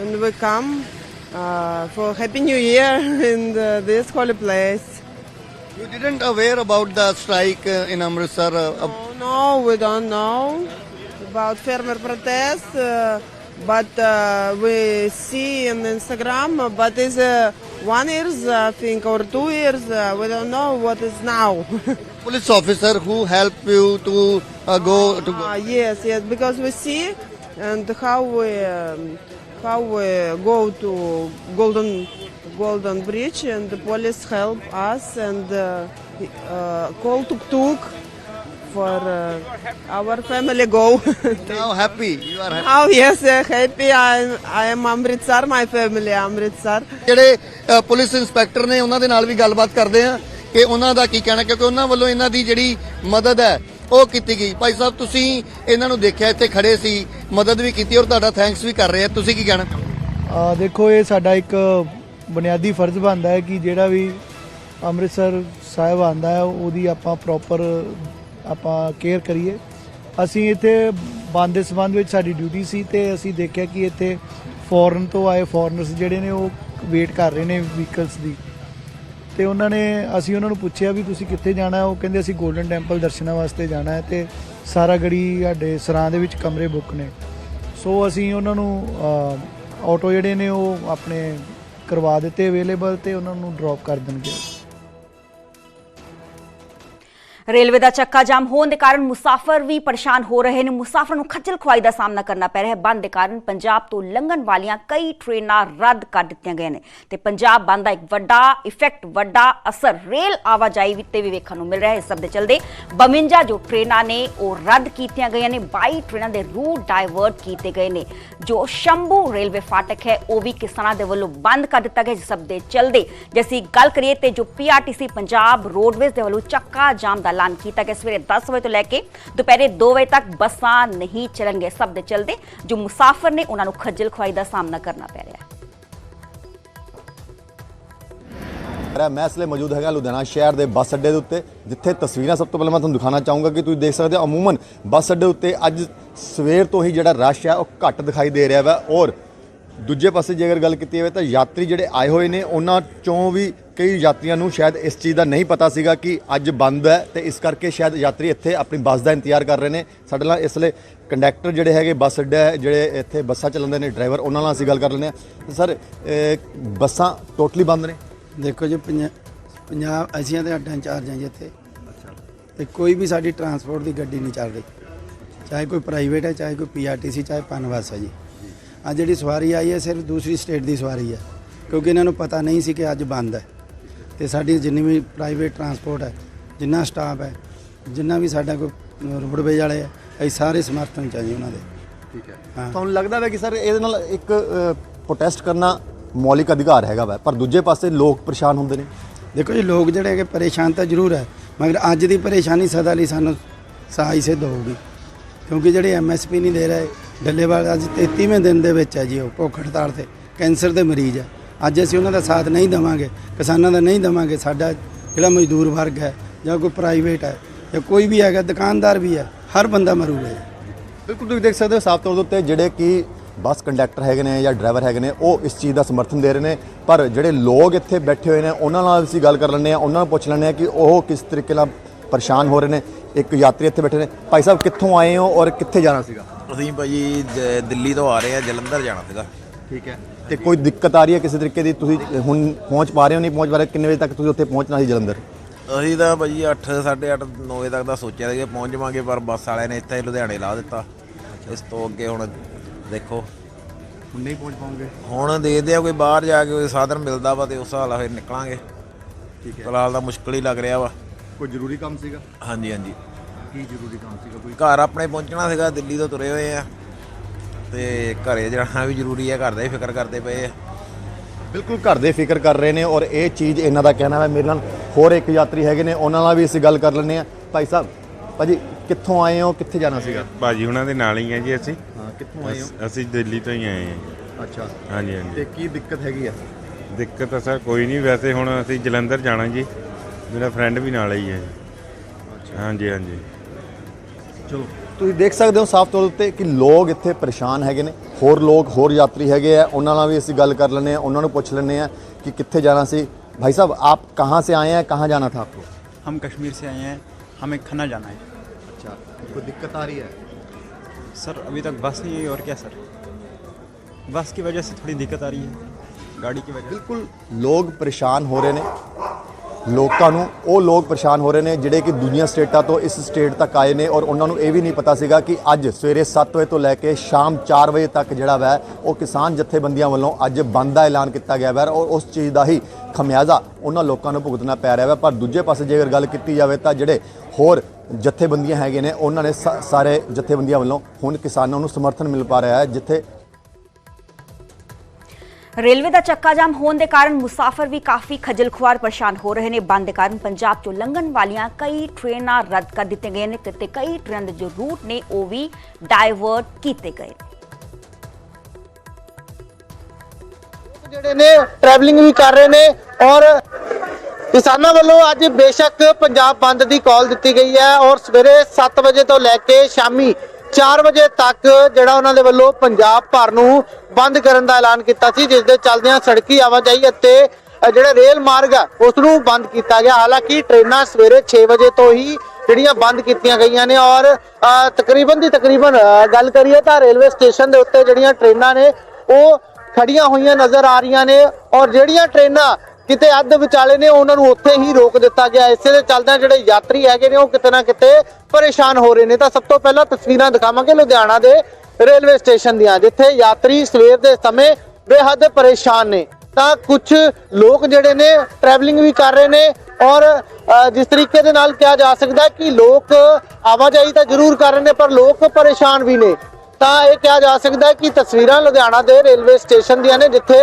and we come uh, for Happy New Year [laughs] in the, this holy place. You didn't aware about the strike uh, in Amritsar? Uh, no, we don't know about farmer protest, uh, but uh, we see in Instagram. But it's uh, one years, I think, or two years. Uh, we don't know what is now. [laughs] police officer who helped you to uh, go to go. Ah, yes, yes, because we see and how we um, how we go to Golden Golden Bridge and the police help us and uh, uh, call tuk tuk for uh, our family go. [laughs] Now happy. You are happy. oh yes, uh, happy. I I am Amritsar, my family Amritsar. ਜਿਹੜੇ ਅ, police inspector ਨੇ ਉਹਨਾਂ ਦੇ ਨਾਲ ਵੀ ਗੱਲਬਾਤ ਕਰਦੇ ਆ ਕਿ ਉਹਨਾਂ ਦਾ ਕੀ ਕਹਿਣਾ ਕਿਉਂਕਿ ਉਹਨਾਂ ਵੱਲੋਂ ਇਹਨਾਂ ਦੀ ਜਿਹੜੀ ਮਦਦ ਹੈ ਉਹ ਕੀਤੀ ਗਈ ਭਾਈ ਸਾਹਿਬ ਤੁਸੀਂ ਇਹਨਾਂ ਨੂੰ ਦੇਖਿਆ ਇੱਥੇ ਖੜੇ ਸੀ ਮਦਦ ਵੀ ਕੀਤੀ ਔਰ ਤੁਹਾਡਾ ਥੈਂਕਸ ਵੀ ਕਰ ਰਹੇ ਆ ਤੁਸੀਂ ਕੀ ਕਹਿਣਾ ਆ ਦੇਖੋ ਇਹ ਸਾਡਾ ਇੱਕ ਬੁਨਿਆਦੀ ਫਰਜ਼ ਬਣਦਾ ਹੈ ਕਿ ਜਿਹੜਾ ਵੀ ਅੰਮ੍ਰਿਤਸਰ ਸਾਹਿਬ ਆਂਦਾ ਹੈ ਉਹਦੀ ਆਪਾਂ ਪ੍ਰੋਪਰ ਆਪਾਂ ਕੇਅਰ ਕਰੀਏ। ਅਸੀਂ ਇੱਥੇ ਬੰਦ ਦੇ ਸੰਬੰਧ ਵਿੱਚ ਸਾਡੀ ਡਿਊਟੀ ਸੀ ਤੇ ਅਸੀਂ ਦੇਖਿਆ ਕਿ ਇੱਥੇ ਫੋਰਨ ਤੋਂ ਆਏ ਫੋਰਨਰਸ ਜਿਹੜੇ ਨੇ ਉਹ ਵੇਟ ਕਰ ਰਹੇ ਨੇ ਵਹੀਕਲਸ ਦੀ। ਤੇ ਉਹਨਾਂ ਨੇ, ਅਸੀਂ ਉਹਨਾਂ ਨੂੰ ਪੁੱਛਿਆ ਵੀ ਤੁਸੀਂ ਕਿੱਥੇ ਜਾਣਾ ਹੈ? ਉਹ ਕਹਿੰਦੇ ਅਸੀਂ 골ਡਨ ਟੈਂਪਲ ਦਰਸ਼ਨਾਂ ਵਾਸਤੇ ਜਾਣਾ ਹੈ ਤੇ ਸਾਰਾ ਗੜੀ ਸਾਡੇ ਸਰਾਂ ਦੇ ਵਿੱਚ ਕਮਰੇ ਬੁੱਕ ਨੇ। ਸੋ ਅਸੀਂ ਉਹਨਾਂ ਨੂੰ ਆਟੋ ਜਿਹੜੇ ਨੇ ਉਹ ਆਪਣੇ ਕਰਵਾ ਦਿੱਤੇ ਅਵੇਲੇਬਲ ਤੇ ਉਹਨਾਂ ਨੂੰ ਡ੍ਰੌਪ ਕਰ ਦੇਣਗੇ। ਰੇਲਵੇ ਦਾ ਚੱਕਾ ਜਾਮ ਹੋਣ ਦੇ ਕਾਰਨ ਮੁਸਾਫਰ ਵੀ ਪਰੇਸ਼ਾਨ ਹੋ ਰਹੇ ਨੇ। ਮੁਸਾਫਰਾਂ ਨੂੰ ਖੱਜਲ ਖੁਆਈ ਦਾ ਸਾਹਮਣਾ ਕਰਨਾ ਪੈ ਰਿਹਾ ਹੈ। ਬੰਦ ਦੇ ਕਾਰਨ ਪੰਜਾਬ ਤੋਂ ਲੰਘਣ ਵਾਲੀਆਂ ਕਈ ਟ੍ਰੇਨਾਂ ਰੱਦ ਕਰ ਦਿੱਤੀਆਂ ਗਈਆਂ ਨੇ ਤੇ ਪੰਜਾਬ ਬੰਦ ਦਾ ਇੱਕ ਵੱਡਾ ਇਫੈਕਟ, ਵੱਡਾ ਅਸਰ ਰੇਲ ਆਵਾਜਾਈ ਤੇ ਵੀ ਵੇਖਣ ਨੂੰ ਮਿਲ ਰਿਹਾ ਹੈ। ਇਸ ਸਭ ਦੇ ਚਲਦੇ 52 ਜੋ ਟ੍ਰੇਨਾਂ ਨੇ ਉਹ ਰੱਦ ਕੀਤੀਆਂ ਗਈਆਂ ਨੇ। 22 ਟ੍ਰੇਨਾਂ ਦੇ ਰੂਟ ਡਾਇਵਰਟ ਕੀਤੇ ਗਏ ਨੇ। ਜੋ ਸ਼ੰਭੂ ਰੇਲਵੇ ਫਾਟਕ ਹੈ, ਉਹ ਵੀ ਕਿਸਾਨਾਂ ਦੇ ਵੱਲੋਂ ਬੰਦ ਕਰ ਦਿੱਤਾ ਗਿਆ। ਜਿਸ ਸਭ ਦੇ ਚਲਦੇ ਜੇ ਅਸੀਂ ਗੱਲ ਕਰੀਏ ਤੇ ਜੋ ਪੀਆਰਟੀਸੀ ਪੰਜਾਬ ਰੋਡਵੇਜ਼ ਦੇ ਵੱਲੋਂ ਚੱਕਾ ਜਾਮ ਦਾ ਐਲਾਨ ਕੀਤਾ ਗਿਆ ਸਵੇਰੇ 10 ਵਜੇ ਤੋਂ ਲੈ ਕੇ ਦੁਪਹਿਰੇ 2 ਵਜੇ ਤੱਕ ਬੱਸਾਂ ਨਹੀਂ ਚੱਲਣਗੇ ਸਭ ਦੇ ਚਲਦੇ ਜੋ ਮੁਸਾਫਰ ਨੇ ਉਹਨਾਂ ਨੂੰ ਖੱਜਲ ਖੁਆਈ ਦਾ ਸਾਹਮਣਾ ਕਰਨਾ ਪੈ ਰਿਹਾ ਹੈ। ਮੇਰਾ ਮੈਂ ਇਸ ਲਈ ਮੌਜੂਦ ਹੈਗਾ ਲੁਧਿਆਣਾ ਸ਼ਹਿਰ ਦੇ ਬੱਸ ਅੱਡੇ ਦੇ ਉੱਤੇ, ਜਿੱਥੇ ਤਸਵੀਰਾਂ ਸਭ ਤੋਂ ਪਹਿਲਾਂ ਮੈਂ ਤੁਹਾਨੂੰ ਦਿਖਾਉਣਾ ਚਾਹੂੰਗਾ ਕਿ ਤੁਸੀਂ ਦੇਖ ਸਕਦੇ ਹੋ, ਅਮੂਮਨ ਬੱਸ ਅੱਡੇ ਉੱਤੇ ਅੱਜ ਸਵੇਰ ਤੋਂ ਹੀ ਜਿਹੜਾ ਰਸ਼ ਹੈ ਉਹ ਘੱਟ ਦਿਖਾਈ ਦੇ ਰਿਹਾ ਵਾ ਔਰ ਦੂਜੇ ਪਾਸੇ ਜੇਕਰ ਗੱਲ ਕੀਤੀ ਜਾਵੇ ਤਾਂ ਯਾਤਰੀ ਜਿਹੜੇ ਆਏ ਹੋਏ ਨੇ, ਉਹਨਾਂ ਚੋਂ ਵੀ ਕਈ ਯਾਤਰੀਆਂ ਨੂੰ ਸ਼ਾਇਦ ਇਸ ਚੀਜ਼ ਦਾ ਨਹੀਂ ਪਤਾ ਸੀਗਾ ਕਿ ਅੱਜ ਬੰਦ ਹੈ ਤੇ ਇਸ ਕਰਕੇ ਸ਼ਾਇਦ ਯਾਤਰੀ ਇੱਥੇ ਆਪਣੀ ਬੱਸ ਦਾ ਇੰਤਜ਼ਾਰ ਕਰ ਰਹੇ ਨੇ। ਸਾਡੇ ਨਾਲ ਇਸ ਲਈ ਕੰਡਕਟਰ ਜਿਹੜੇ ਹੈਗੇ, ਬੱਸ ਅੱਡਾ ਜਿਹੜੇ ਇੱਥੇ ਬੱਸਾਂ ਚਲਾਉਂਦੇ ਨੇ, ਡਰਾਈਵਰ ਉਹਨਾਂ ਨਾਲ ਅਸੀਂ ਗੱਲ ਕਰ ਲੈਂਦੇ ਹਾਂ। ਸਰ ਬੱਸਾਂ ਟੋਟਲੀ ਬੰਦ ਨੇ? ਦੇਖੋ ਜੀ ਪੰਜਾਬ ਅਸੀਂ ਤੇ ਅੱਡਾ ਇੰਚਾਰਜ ਹਾਂ ਜੀ ਇੱਥੇ। ਤੇ ਕੋਈ ਵੀ ਸਾਡੀ ਟਰਾਂਸਪੋਰਟ ਦੀ ਗੱਡੀ ਨਹੀਂ ਚੱਲ ਰਹੀ ਚਾਹੇ ਕੋਈ ਪ੍ਰਾਈਵੇਟ ਹੈ, ਚਾਹੇ ਕੋਈ ਪੀਆਰਟੀਸੀ ਚਾਹੇ ਪਨਵਾਸ ਹੈ ਜੀ। ਆ ਜਿਹੜੀ ਸਵਾਰੀ ਆਈ ਹੈ ਸਿਰਫ ਦੂਸਰੀ ਸਟੇਟ ਦੀ ਸਵਾਰੀ ਹੈ ਕਿਉਂਕਿ ਇਹਨਾਂ ਨੂੰ ਪਤਾ ਨਹੀਂ ਸੀ ਕਿ ਅੱਜ ਬੰਦ ਹੈ। ਤੇ ਸਾਡੀ ਜਿੰਨੀ ਵੀ ਪ੍ਰਾਈਵੇਟ ਟਰਾਂਸਪੋਰਟ ਹੈ ਜਿੰਨਾ ਸਟਾਫ ਹੈ ਜਿੰਨਾ ਵੀ ਸਾਡਾ ਕੋਈ ਰੋਡਵੇਜ ਵਾਲੇ ਹੈ ਅਸੀਂ ਸਾਰੇ ਸਮਰਥਨ ਚਾਹੀਏ ਉਹਨਾਂ ਦੇ। ਠੀਕ ਹੈ। ਹਾਂ। ਤੁਹਾਨੂੰ ਲੱਗਦਾ ਹੈ ਕਿ ਸਰ ਇਹਦੇ ਨਾਲ ਇੱਕ ਪ੍ਰੋਟੈਸਟ ਕਰਨਾ ਮੌਲਿਕ ਅਧਿਕਾਰ ਹੈਗਾ ਵਾ ਪਰ ਦੂਜੇ ਪਾਸੇ ਲੋਕ ਪਰੇਸ਼ਾਨ ਹੁੰਦੇ ਨੇ? ਦੇਖੋ ਜੀ ਲੋਕ ਜਿਹੜੇ ਹੈਗੇ ਪਰੇਸ਼ਾਨ ਤਾਂ ਜ਼ਰੂਰ ਹੈ ਮਗਰ ਅੱਜ ਦੀ ਪਰੇਸ਼ਾਨੀ ਸਦਾ ਲਈ ਸਾਨੂੰ ਸਹਾਈ ਸਿੱਧ ਹੋਊਗੀ। ਕਿਉਂਕਿ ਜਿਹੜੇ ਐਮਐਸਪੀ ਨਹੀਂ ਦੇ ਰਹੇ ਡੱਲੇਵਾਲ ਅੱਜ 33ਵੇਂ ਦਿਨ ਦੇ ਵਿੱਚ ਹੈ ਜੀ ਉਹ ਭੁੱਖ ਹੜਤਾਲ ਤੇ, ਕੈਂਸਰ ਦੇ ਮਰੀਜ਼ ਹੈ। ਅੱਜ ਅਸੀਂ ਉਹਨਾਂ ਦਾ ਸਾਥ ਨਹੀਂ ਦੇਵਾਂਗੇ, ਕਿਸਾਨਾਂ ਦਾ ਨਹੀਂ ਦੇਵਾਂਗੇ, ਸਾਡਾ ਜਿਹੜਾ ਮਜ਼ਦੂਰ ਵਰਗ ਹੈ ਜਾਂ ਕੋਈ ਪ੍ਰਾਈਵੇਟ ਹੈ ਜਾਂ ਕੋਈ ਵੀ ਹੈਗਾ, ਦੁਕਾਨਦਾਰ ਵੀ ਹੈ, ਹਰ ਬੰਦਾ ਮਰੂਗਾ ਜੀ। ਬਿਲਕੁਲ, ਤੁਸੀਂ ਦੇਖ ਸਕਦੇ ਹੋ ਸਾਫ਼ ਤੌਰ ਦੇ ਉੱਤੇ ਜਿਹੜੇ ਕਿ ਬੱਸ ਕੰਡਕਟਰ ਹੈਗੇ ਨੇ ਜਾਂ ਡਰਾਈਵਰ ਹੈਗੇ ਨੇ, ਉਹ ਇਸ ਚੀਜ਼ ਦਾ ਸਮਰਥਨ ਦੇ ਰਹੇ ਨੇ। ਪਰ ਜਿਹੜੇ ਲੋਕ ਇੱਥੇ ਬੈਠੇ ਹੋਏ ਨੇ, ਉਹਨਾਂ ਨਾਲ ਅਸੀਂ ਗੱਲ ਕਰ ਲੈਂਦੇ ਆ ਉਹਨਾਂ ਨੂੰ ਪੁੱਛ ਲੈਂਦੇ ਆ ਕਿ ਉਹ ਕਿਸ ਤਰੀਕੇ ਨਾਲ ਪਰੇਸ਼ਾਨ ਹੋ ਰਹੇ ਨੇ। ਇੱਕ ਯਾਤਰੀ ਇੱਥੇ ਬੈਠੇ ਨੇ। ਭਾਈ ਸਾਹਿਬ, ਕਿੱਥੋਂ ਆਏ ਹੋ ਔਰ ਕਿੱਥੇ ਜਾਣਾ ਸੀਗਾ? ਅਸੀਂ ਭਾਜੀ ਜ- ਦਿੱਲੀ ਤੋਂ ਆ ਰਹੇ ਆ ਜਲੰਧਰ ਜਾਣਾ ਸੀਗਾ। ਠੀਕ ਹੈ। ਤੇ ਕੋਈ ਦਿੱਕਤ ਆ ਰਹੀ ਹੈ ਕਿਸੇ ਤਰੀਕੇ ਦੀ? ਤੁਸੀਂ ਹੁਣ ਪਹੁੰਚ ਪਾ ਰਹੇ ਹੋ ਨਹੀਂ ਪਹੁੰਚ ਪਾ ਰਹੇ ਕਿੰਨੇ ਵਜੇ ਤੱਕ ਤੁਸੀਂ ਉੱਥੇ ਪਹੁੰਚਣਾ ਸੀ ਜਲੰਧਰ? ਅਸੀਂ ਤਾਂ ਭਾਜੀ 8 8:30 9 ਵਜੇ ਤੱਕ ਦਾ ਸੋਚਿਆ ਸੀ ਕਿ ਪਹੁੰਚ ਜਾਵਾਂਗੇ ਪਰ ਬੱਸ ਵਾਲਿਆਂ ਨੇ ਇੱਥੇ ਲੁਧਿਆਣੇ ਲਾ ਦਿੱਤਾ। ਇਸ ਤੋਂ ਅੱਗੇ ਹੁਣ ਦੇਖੋ। ਹੁਣ ਨਹੀਂ ਪਹੁੰਚ ਪਾਉਂਗੇ? ਹੁਣ ਦੇਖਦੇ ਆ ਕੋਈ ਬਾਹਰ ਜਾ ਕੇ ਕੋਈ ਸਾਧਨ ਮਿਲਦਾ ਵਾ ਤੇ ਉਸ ਹਾਲ ਫਿਰ ਨਿਕਲਾਂਗੇ। ਠੀਕ ਹੈ। ਫਿਲਹਾਲ ਤਾਂ ਮੁਸ਼ਕਲ ਹੀ ਲੱਗ ਰਿਹਾ ਵਾ। ਕੋਈ ਜ਼ਰੂਰੀ ਕੰਮ ਸੀਗਾ? ਹਾਂਜੀ ਹਾਂਜੀ। ਕੀ ਜ਼ਰੂਰੀ ਕੰਮ ਸੀਗਾ ਕੋਈ? ਘਰ ਆਪਣੇ ਪਹੁੰਚਣਾ ਸੀਗਾ ਦਿੱਲੀ ਤੋਂ ਤੁਰੇ ਹੋਏ ਆ। ਤੇ ਘਰੇ ਜਾਣਾ ਵੀ ਜ਼ਰੂਰੀ ਆ ਘਰ ਦਾ ਹੀ ਫਿਕਰ ਕਰਦੇ ਪਏ ਆ। ਬਿਲਕੁਲ ਘਰ ਦੇ ਫਿਕਰ ਕਰ ਰਹੇ ਨੇ ਔਰ ਇਹ ਚੀਜ਼ ਇਹਨਾਂ ਦਾ ਕਹਿਣਾ ਹੈ ਮੇਰੇ ਨਾਲ ਹੋਰ ਇੱਕ ਯਾਤਰੀ ਹੈਗੇ ਨੇ ਉਹਨਾਂ ਨਾਲ ਵੀ ਅਸੀਂ ਗੱਲ ਕਰ ਲੈਂਦੇ ਆ। ਭਾਈ ਸਾਹਿਬ ਭਾਜੀ ਕਿੱਥੋਂ ਆਏ ਹੋ ਕਿੱਥੇ ਜਾਣਾ ਸੀਗਾ? ਬਾਜੀ ਉਹਨਾਂ ਦੇ ਨਾਲ ਹੀ ਆ ਜੀ ਅਸੀਂ। ਹਾਂ ਕਿੱਥੋਂ ਆਏ ਹੋ? ਅਸ- ਦਿੱਲੀ ਤੋਂ ਹੀ ਆਏ ਹਾਂ ਅੱਛਾ। ਹਾਂਜੀ ਹਾਂਜੀ। ਤੇ ਕੀ ਦਿੱਕਤ ਹੈਗੀ ਆ? ਦਿੱਕਤ ਤਾਂ ਸਰ ਕੋਈ ਨਹੀਂ ਵੈਸੇ ਹੁਣ ਅਸੀਂ ਜਲੰਧਰ ਜਾਣਾ ਜੀ। ਮੇਰਾ ਫਰੈਂਡ ਵੀ ਨਾਲ ਹੀ ਹੈ ਜੀ। ਹਾਂਜੀ ਹਾਂਜੀ। ਚਲੋ ਤੁਸੀਂ ਦੇਖ ਸਕਦੇ ਹੋ ਸਾਫ਼ ਤੌਰ ਉੱਤੇ ਕਿ ਲੋਕ ਇੱਥੇ ਪਰੇਸ਼ਾਨ ਹੈਗੇ ਨੇ ਹੋਰ ਲੋਕ ਹੋਰ ਯਾਤਰੀ ਹੈਗੇ ਆ ਉਹਨਾਂ ਨਾਲ ਵੀ ਅਸੀਂ ਗੱਲ ਕਰ ਲੈਂਦੇ ਆ ਉਹਨਾਂ ਨੂੰ ਪੁੱਛ ਲੈਂਦੇ ਆ ਕਿ ਕਿੱਥੇ ਜਾਣਾ ਸੀ ਭਾਈ ਸਾਹਿਬ ਆਪ ਕਹਾਂ से आए हैं कहाँ जाना था आपको हम कश्मीर से आए हैं हमें खन्ना जाना है अच्छा कोई दिक्कत आ रही है सर अभी तक बस नहीं आई और क्या सर बस की वजह से थोड़ी दिक्कत आ रही है गाड़ी की वजह ਬਿਲਕੁਲ ਲੋਕ ਪਰੇਸ਼ਾਨ ਹੋ ਰਹੇ ਨੇ ਲੋਕਾਂ ਨੂੰ ਉਹ ਲੋਕ ਪਰੇਸ਼ਾਨ ਹੋ ਰਹੇ ਨੇ ਜਿਹੜੇ ਕਿ ਦੂਜੀਆਂ ਸਟੇਟਾਂ ਤੋਂ ਇਸ ਸਟੇਟ ਤੱਕ ਆਏ ਨੇ ਔਰ ਉਹਨਾਂ ਨੂੰ ਇਹ ਵੀ ਨਹੀਂ ਪਤਾ ਸੀਗਾ ਕਿ ਅੱਜ ਸਵੇਰੇ 7 ਵਜੇ ਤੋਂ ਲੈ ਕੇ ਸ਼ਾਮ 4 ਵਜੇ ਤੱਕ ਜਿਹੜਾ ਵੈ, ਉਹ ਕਿਸਾਨ ਜਥੇਬੰਦੀਆਂ ਵੱਲੋਂ ਅੱਜ ਬੰਦ ਦਾ ਐਲਾਨ ਕੀਤਾ ਗਿਆ ਵੈ ਔਰ ਉਸ ਚੀਜ਼ ਦਾ ਹੀ ਖਮਿਆਜ਼ਾ ਉਹਨਾਂ ਲੋਕਾਂ ਨੂੰ ਭੁਗਤਣਾ ਪੈ ਰਿਹਾ ਵੈ। ਪਰ ਦੂਜੇ ਪਾਸੇ ਜੇਕਰ ਗੱਲ ਕੀਤੀ ਜਾਵੇ ਤਾਂ ਜਿਹੜੇ ਹੋਰ ਜਥੇਬੰਦੀਆਂ ਹੈਗੇ ਨੇ, ਉਹਨਾਂ ਨੇ ਸਾ- ਸਾਰੇ ਜਥੇਬੰਦੀਆਂ ਵੱਲੋਂ ਹੁਣ ਕਿਸਾਨਾਂ ਨੂੰ ਸਮਰਥਨ ਮਿਲ ਪਾ ਰਿਹਾ ਹੈ, ਜਿੱਥੇ ਰੇਲਵੇ ਦਾ ਚੱਕਾ ਜਾਮ ਹੋਣ ਦੇ ਕਾਰਨ ਮੁਸਾਫਰ ਵੀ ਕਾਫੀ ਖੱਜਲ ਖੁਆਰ ਪਰੇਸ਼ਾਨ ਹੋ ਰਹੇ ਨੇ। ਬੰਦ ਦੇ ਕਾਰਨ ਪੰਜਾਬ ਤੋਂ ਲੰਘਣ ਵਾਲੀਆਂ ਕਈ ਟ੍ਰੇਨਾਂ ਰੱਦ ਕਰ ਦਿੱਤੇ ਗਏ ਨੇ ਤੇ ਕਈ ਟ੍ਰੇਨ ਦੇ ਜੋ ਰੂਟ ਨੇ, ਉਹ ਵੀ ਡਾਇਵਰਟ ਕੀਤੇ ਗਏ ਜਿਹੜੇ ਨੇ ਟਰੈਵਲਿੰਗ ਵੀ ਕਰ ਰਹੇ ਨੇ ਔਰ ਕਿਸਾਨਾਂ ਵੱਲੋਂ ਅੱਜ ਬੇਸ਼ੱਕ ਪੰਜਾਬ ਬੰਦ ਦੀ ਕਾਲ ਦਿੱਤੀ ਗਈ ਹੈ ਔਰ ਸਵੇਰੇ 7 ਵਜੇ ਤੋਂ ਲੈ ਕੇ ਸ਼ਾਮੀ 4 ਵਜੇ ਤੱਕ ਜਿਹੜਾ ਉਹਨਾਂ ਦੇ ਵੱਲੋਂ ਪੰਜਾਬ ਭਰ ਨੂੰ ਬੰਦ ਕਰਨ ਦਾ ਐਲਾਨ ਕੀਤਾ ਸੀ, ਜਿਸ ਦੇ ਚੱਲਦਿਆਂ ਸੜਕੀ ਆਵਾਜਾਈ ਅਤੇ ਜਿਹੜਾ ਰੇਲ ਮਾਰਗ ਆ, ਉਸ ਨੂੰ ਬੰਦ ਕੀਤਾ ਗਿਆ। ਹਾਲਾਂਕਿ ਟ੍ਰੇਨਾਂ ਸਵੇਰੇ 6 ਵਜੇ ਤੋਂ ਹੀ ਜਿਹੜੀਆਂ ਬੰਦ ਕੀਤੀਆਂ ਗਈਆਂ ਨੇ ਔਰ ਤਕਰੀਬਨ ਦੀ ਤਕਰੀਬਨ ਗੱਲ ਕਰੀਏ ਤਾਂ ਰੇਲਵੇ ਸਟੇਸ਼ਨ ਦੇ ਉੱਤੇ ਜਿਹੜੀਆਂ ਟ੍ਰੇਨਾਂ ਨੇ, ਉਹ ਖੜੀਆਂ ਹੋਈਆਂ ਨਜ਼ਰ ਆ ਰਹੀਆਂ ਨੇ ਔਰ ਜਿਹੜੀਆਂ ਟ੍ਰੇਨਾਂ ਕਿਤੇ ਅੱਧ ਵਿਚਾਲੇ ਨੇ ਉਹਨਾਂ ਨੂੰ ਉੱਥੇ ਹੀ ਰੋਕ ਦਿੱਤਾ ਗਿਆ। ਇਸੇ ਦੇ ਚੱਲਦਿਆਂ ਜਿਹੜੇ ਯਾਤਰੀ ਹੈਗੇ ਨੇ, ਉਹ ਕਿਤੇ ਨਾ ਕਿਤੇ ਪਰੇਸ਼ਾਨ ਹੋ ਰਹੇ ਨੇ। ਤਾਂ ਸਭ ਤੋਂ ਪਹਿਲਾਂ ਤਸਵੀਰਾਂ ਦਿਖਾਵਾਂਗੇ ਲੁਧਿਆਣਾ ਦੇ ਰੇਲਵੇ ਸਟੇਸ਼ਨ ਦੀਆਂ, ਜਿੱਥੇ ਯਾਤਰੀ ਸਵੇਰ ਦੇ ਸਮੇਂ ਬੇਹੱਦ ਪਰੇਸ਼ਾਨ ਨੇ। ਤਾਂ ਕੁਝ ਲੋਕ ਜਿਹੜੇ ਨੇ ਟਰੈਵਲਿੰਗ ਵੀ ਕਰ ਰਹੇ ਨੇ ਔਰ ਜਿਸ ਤਰੀਕੇ ਦੇ ਨਾਲ ਕਿਹਾ ਜਾ ਸਕਦਾ ਕਿ ਲੋਕ ਆਵਾਜਾਈ ਤਾਂ ਜ਼ਰੂਰ ਕਰ ਰਹੇ ਨੇ, ਪਰ ਲੋਕ ਪਰੇਸ਼ਾਨ ਵੀ ਨੇ। ਤਾਂ ਇਹ ਕਿਹਾ ਜਾ ਸਕਦਾ ਹੈ ਕਿ ਤਸਵੀਰਾਂ ਲੁਧਿਆਣਾ ਦੇ ਰੇਲਵੇ ਸਟੇਸ਼ਨ ਦੀਆਂ ਨੇ ਜਿੱਥੇ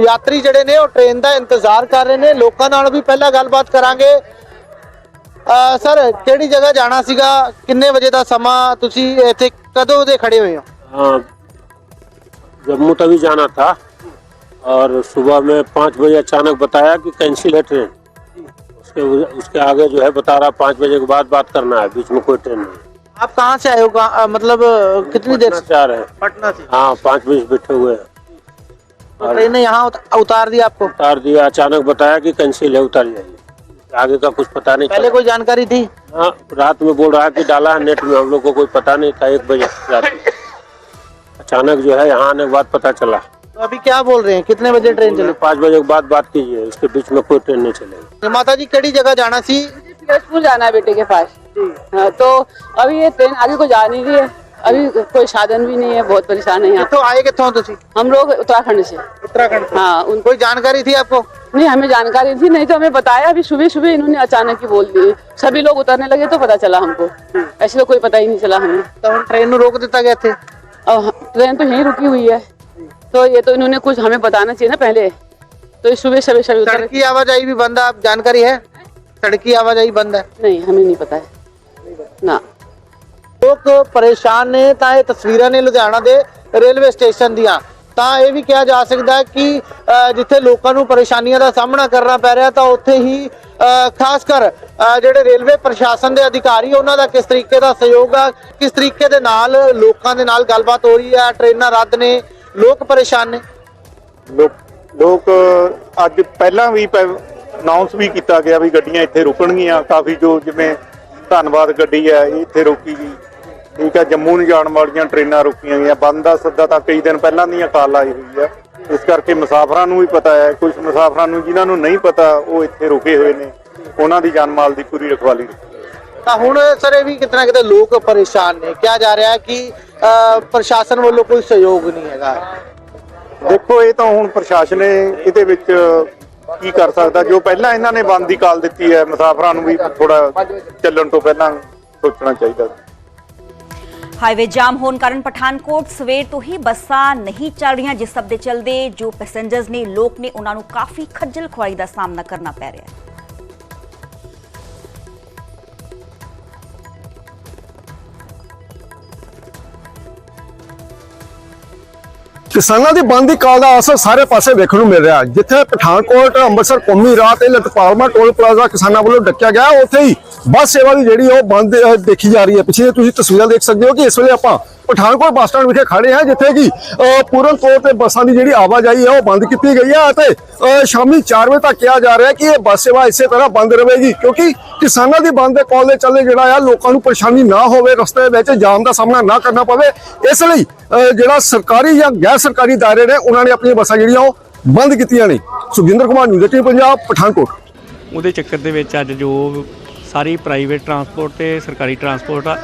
ਯਾਤਰੀ ਜਿਹੜੇ ਨੇ ਉਹ ਟ੍ਰੇਨ ਦਾ ਇੰਤਜ਼ਾਰ ਕਰ ਰਹੇ ਨੇ ਲੋਕਾਂ ਨਾਲ ਵੀ ਪਹਿਲਾਂ ਗੱਲਬਾਤ ਕਰਾਂਗੇ ਅ, ਸਰ ਕਿਹੜੀ ਜਗ੍ਹਾ ਜਾਣਾ ਸੀਗਾ ਕਿੰਨੇ ਵਜੇ ਦਾ ਸਮਾਂ ਤੁਸੀਂ ਇੱਥੇ ਕਦੋਂ ਦੇ ਖੜੇ ਹੋਏ ਹੋ हाँ जम्मू तभी जाना था और सुबह में पाँच बजे अचानक बताया कि कैंसिल है ट्रेन उसके उसके आगे जो है बता रहा पाँच बजे के बाद बात करना है बीच में कोई ट्रेन नहीं आप कहाँ से आए हो? कहाँ- अ, मतलब अ, कितनी देर से रहे हैं। पटना से। हाँ पाँच बजे बैठे हुए हैं। तो ट्रेन ने यहाँ उत- उतार दिया आपको? उतार दिया अचानक बताया कि कैंसिल है उतार जाइए आगे का कुछ पता नहीं पहले चला। कोई जानकारी थी? हाँ रात में बोल रहा है कि डाला है नेट में हम लोग को कोई पता नहीं था एक बजे रात में। अचानक जो है यहाँ आने के बाद पता चला। तो अभी क्या बोल रहे हैं? कितने बजे ट्रेन चली? पाँच बजे के बाद बात कीजिए इसके बीच में कोई ट्रेन नहीं चलेगी। माता जी केड़ी जगह जाना सी। फिरोजपुर जाना है बेटे के पास। हाँ, तो अभी ये ट्रेन आगे को जा नहीं रही है। अभी कोई साधन भी नहीं है बहुत परेशान है यहाँ। तो आए कितों तुसी? हम लोग उत्तराखंड से। उत्तराखंड हाँ उन कोई जानकारी थी आपको? नहीं हमें जानकारी थी नहीं तो हमें बताया। अभी सुबह सुबह इन्होंने अचानक ही बोल दी सभी लोग उतरने लगे तो पता चला हमको। ऐसे तो कोई पता ही नहीं चला हमें। तो हम ट्रेन रोक देता गया थे? और ट्रेन तो यहीं रुकी हुई है। तो ये तो इन्होंने कुछ हमें बताना चाहिए ना पहले। तो सुबह सभी सड़क आवाजाही भी बंद आप जानकारी है? सड़क की आवाजाही बंद है नहीं हमें नहीं पता है ना ਲੋਕ ਪਰੇਸ਼ਾਨ ਨੇ ਤਾਂ ਇਹ ਤਸਵੀਰਾਂ ਨੇ ਲੁਧਿਆਣਾ ਦੇ ਰੇਲਵੇ ਸਟੇਸ਼ਨ ਦੀਆਂ ਤਾਂ ਇਹ ਵੀ ਕਿਹਾ ਜਾ ਸਕਦਾ ਹੈ ਕਿ ਅ, ਜਿੱਥੇ ਲੋਕਾਂ ਨੂੰ ਪਰੇਸ਼ਾਨੀਆਂ ਦਾ ਸਾਹਮਣਾ ਕਰਨਾ ਪੈ ਰਿਹਾ ਤਾਂ ਉੱਥੇ ਹੀ ਅ, ਖਾਸ ਕਰ ਅ, ਜਿਹੜੇ ਰੇਲਵੇ ਪ੍ਰਸ਼ਾਸਨ ਦੇ ਅਧਿਕਾਰੀ ਉਹਨਾਂ ਦਾ ਕਿਸ ਤਰੀਕੇ ਦਾ ਸਹਿਯੋਗ ਆ ਕਿਸ ਤਰੀਕੇ ਦੇ ਨਾਲ ਲੋਕਾਂ ਦੇ ਨਾਲ ਗੱਲਬਾਤ ਹੋ ਰਹੀ ਹੈ ਟ੍ਰੇਨਾਂ ਰੱਦ ਨੇ ਲੋਕ ਪਰੇਸ਼ਾਨ ਨੇ ਲੋਕ ਲੋਕ ਅੱਜ ਪਹਿਲਾਂ ਵੀ ਅਨਾਉਂਸ ਵੀ ਕੀਤਾ ਗਿਆ ਵੀ ਗੱਡੀਆਂ ਇੱਥੇ ਰੁਕਣਗੀਆਂ। ਕਾਫੀ ਜੋ ਜਿਵੇਂ ਧੰਨਵਾਦ ਗੱਡੀ ਹੈ ਇਹ ਇੱਥੇ ਰੋਕੀ ਗਈ। ਠੀਕ ਹੈ ਜੰਮੂ ਨੂੰ ਜਾਣ ਵਾਲੀਆਂ ਟ੍ਰੇਨਾਂ ਰੁਕੀਆਂ ਗਈਆਂ। ਬੰਦ ਦਾ ਸੱਦਾ ਤਾਂ ਕਈ ਦਿਨ ਪਹਿਲਾਂ ਦੀਆਂ ਕਾਲ ਆਈ ਹੋਈ ਹੈ। ਇਸ ਕਰਕੇ ਮੁਸਾਫਰਾਂ ਨੂੰ ਵੀ ਪਤਾ ਹੈ ਕੁਝ ਮੁਸਾਫਰਾਂ ਨੂੰ ਜਿਨ੍ਹਾਂ ਨੂੰ ਨਹੀਂ ਪਤਾ ਉਹ ਇੱਥੇ ਰੁਕੇ ਹੋਏ ਨੇ। ਉਹਨਾਂ ਦੀ ਜਾਨ ਮਾਲ ਦੀ ਪੂਰੀ ਰਖਵਾਲੀ ਰੱਖੀ ਤਾਂ ਹੁਣ ਸਰ ਇਹ ਵੀ ਕਿਤਨਾ ਕਿਤੇ ਲੋਕ ਪਰੇਸ਼ਾਨ ਨੇ। ਕਿਹਾ ਜਾ ਰਿਹਾ ਕਿ ਪ੍ਰਸ਼ਾਸਨ ਵੱਲੋਂ ਕੋਈ ਸਹਿਯੋਗ ਨਹੀਂ ਹੈਗਾ। ਦੇਖੋ ਇਹ ਤਾਂ ਹੁਣ ਪ੍ਰਸ਼ਾਸਨ ਨੇ ਇਹਦੇ ਵਿੱਚ ਕੀ ਕਰ ਸਕਦਾ? ਜੋ ਪਹਿਲਾਂ ਇਹਨਾਂ ਨੇ ਬੰਦ ਦੀ ਕਾਲ ਦਿੱਤੀ ਹੈ, ਮੁਸਾਫਰਾਂ ਨੂੰ ਵੀ ਥੋੜਾ ਚੱਲਣ ਤੋਂ ਪਹਿਲਾਂ ਸੋਚਣਾ ਚਾਹੀਦਾ ਹਾਈਵੇ ਜਾਮ ਹੋਣ ਕਾਰਨ ਪਠਾਨਕੋਟ ਸਵੇਰ ਤੋਂ ਹੀ ਬੱਸਾਂ ਨਹੀਂ ਚੱਲ ਰਹੀਆਂ, ਜਿਸ ਸਭ ਦੇ ਚਲਦੇ ਜੋ ਪੈਸੇਂਜਰਸ ਨੇ, ਲੋਕ ਨੇ, ਉਹਨਾਂ ਨੂੰ ਕਾਫੀ ਖੱਜਲ ਖੁਆਈ ਦਾ ਸਾਹਮਣਾ ਕਰਨਾ ਪੈ ਰਿਹਾ ਹੈ। ਕਿਸਾਨਾਂ ਦੀ ਬੰਦ ਕਾਲ ਦਾ ਅਸਰ ਸਾਰੇ ਪਾਸੇ ਵੇਖਣ ਨੂੰ ਮਿਲ ਰਿਹਾ ਜਿੱਥੇ ਪਠਾਨਕੋਟ, ਅੰਮ੍ਰਿਤਸਰ ਕੌਮੀ ਰਾਹ ਤੇ ਲਟਪਾਲਮਾ ਟੋਲ ਪਲਾਜ਼ਾ ਕਿਸਾਨਾਂ ਵੱਲੋਂ ਡੱਕਿਆ ਗਿਆ, ਉੱਥੇ ਹੀ ਬੱਸ ਸੇਵਾ ਦੀ ਜਿਹੜੀ ਉਹ ਬੰਦ ਦੇਖੀ ਜਾ ਰਹੀ ਹੈ। ਪਿੱਛੇ ਤੁਸੀਂ ਤਸਵੀਰਾਂ ਦੇਖ ਸਕਦੇ ਹੋ ਕਿ ਇਸ ਵੇਲੇ ਆਪਾਂ ਪਠਾਨਕੋਟ ਬੱਸ ਸਟੈਂਡ ਵਿਖੇ ਖੜੇ ਹਾਂ, ਜਿੱਥੇ ਕਿ ਪੂਰਨ ਤੌਰ ਤੇ ਬੱਸਾਂ ਦੀ ਜਿਹੜੀ ਆਵਾਜਾਈ ਹੈ, ਉਹ ਬੰਦ ਕੀਤੀ ਗਈ ਹੈ ਅਤੇ ਸ਼ਾਮੀ 4 ਵਜੇ ਤੱਕ ਕਿਹਾ ਜਾ ਰਿਹਾ ਕਿ ਇਹ ਬੱਸ ਸੇਵਾ ਇਸੇ ਤਰ੍ਹਾਂ ਬੰਦ ਰਹੇਗੀ ਕਿਉਂਕਿ ਕਿਸਾਨਾਂ ਦੀ ਬੰਦ ਦੇ ਕਾਲ ਦੇ ਚੱਲੇ ਜਿਹੜਾ ਆ, ਲੋਕਾਂ ਨੂੰ ਪਰੇਸ਼ਾਨੀ ਨਾ ਹੋਵੇ, ਰਸਤੇ ਵਿੱਚ ਜਾਮ ਦਾ ਸਾਹਮਣਾ ਨਾ ਕਰਨਾ ਪਵੇ। ਇਸ ਲਈ ਜਿਹੜਾ ਸਰਕਾਰੀ ਜਾਂ ਗੈਰ ਸਰਕਾਰੀ ਦਾਇਰੇ ਨੇ, ਉਹਨਾਂ ਨੇ ਆਪਣੀਆਂ ਬੱਸਾਂ ਜਿਹੜੀਆਂ ਉਹ ਬੰਦ ਕੀਤੀਆਂ ਨੇ। ਸੁਖਿੰਦਰ ਕੁਮਾਰ, ਨਿਊਜ਼ ਪੰਜਾਬ, ਪਠਾਨਕੋਟ। ਉਹਦੇ ਚੱਕਰ ਦੇ ਵਿੱਚ ਅੱਜ ਜੋ ਸਾਰੀ ਪ੍ਰਾਈਵੇਟ ਟਰਾਂਸਪੋਰਟ ਤੇ ਸਰਕਾਰੀ ਟਰਾਂਸਪੋਰਟ ਆ,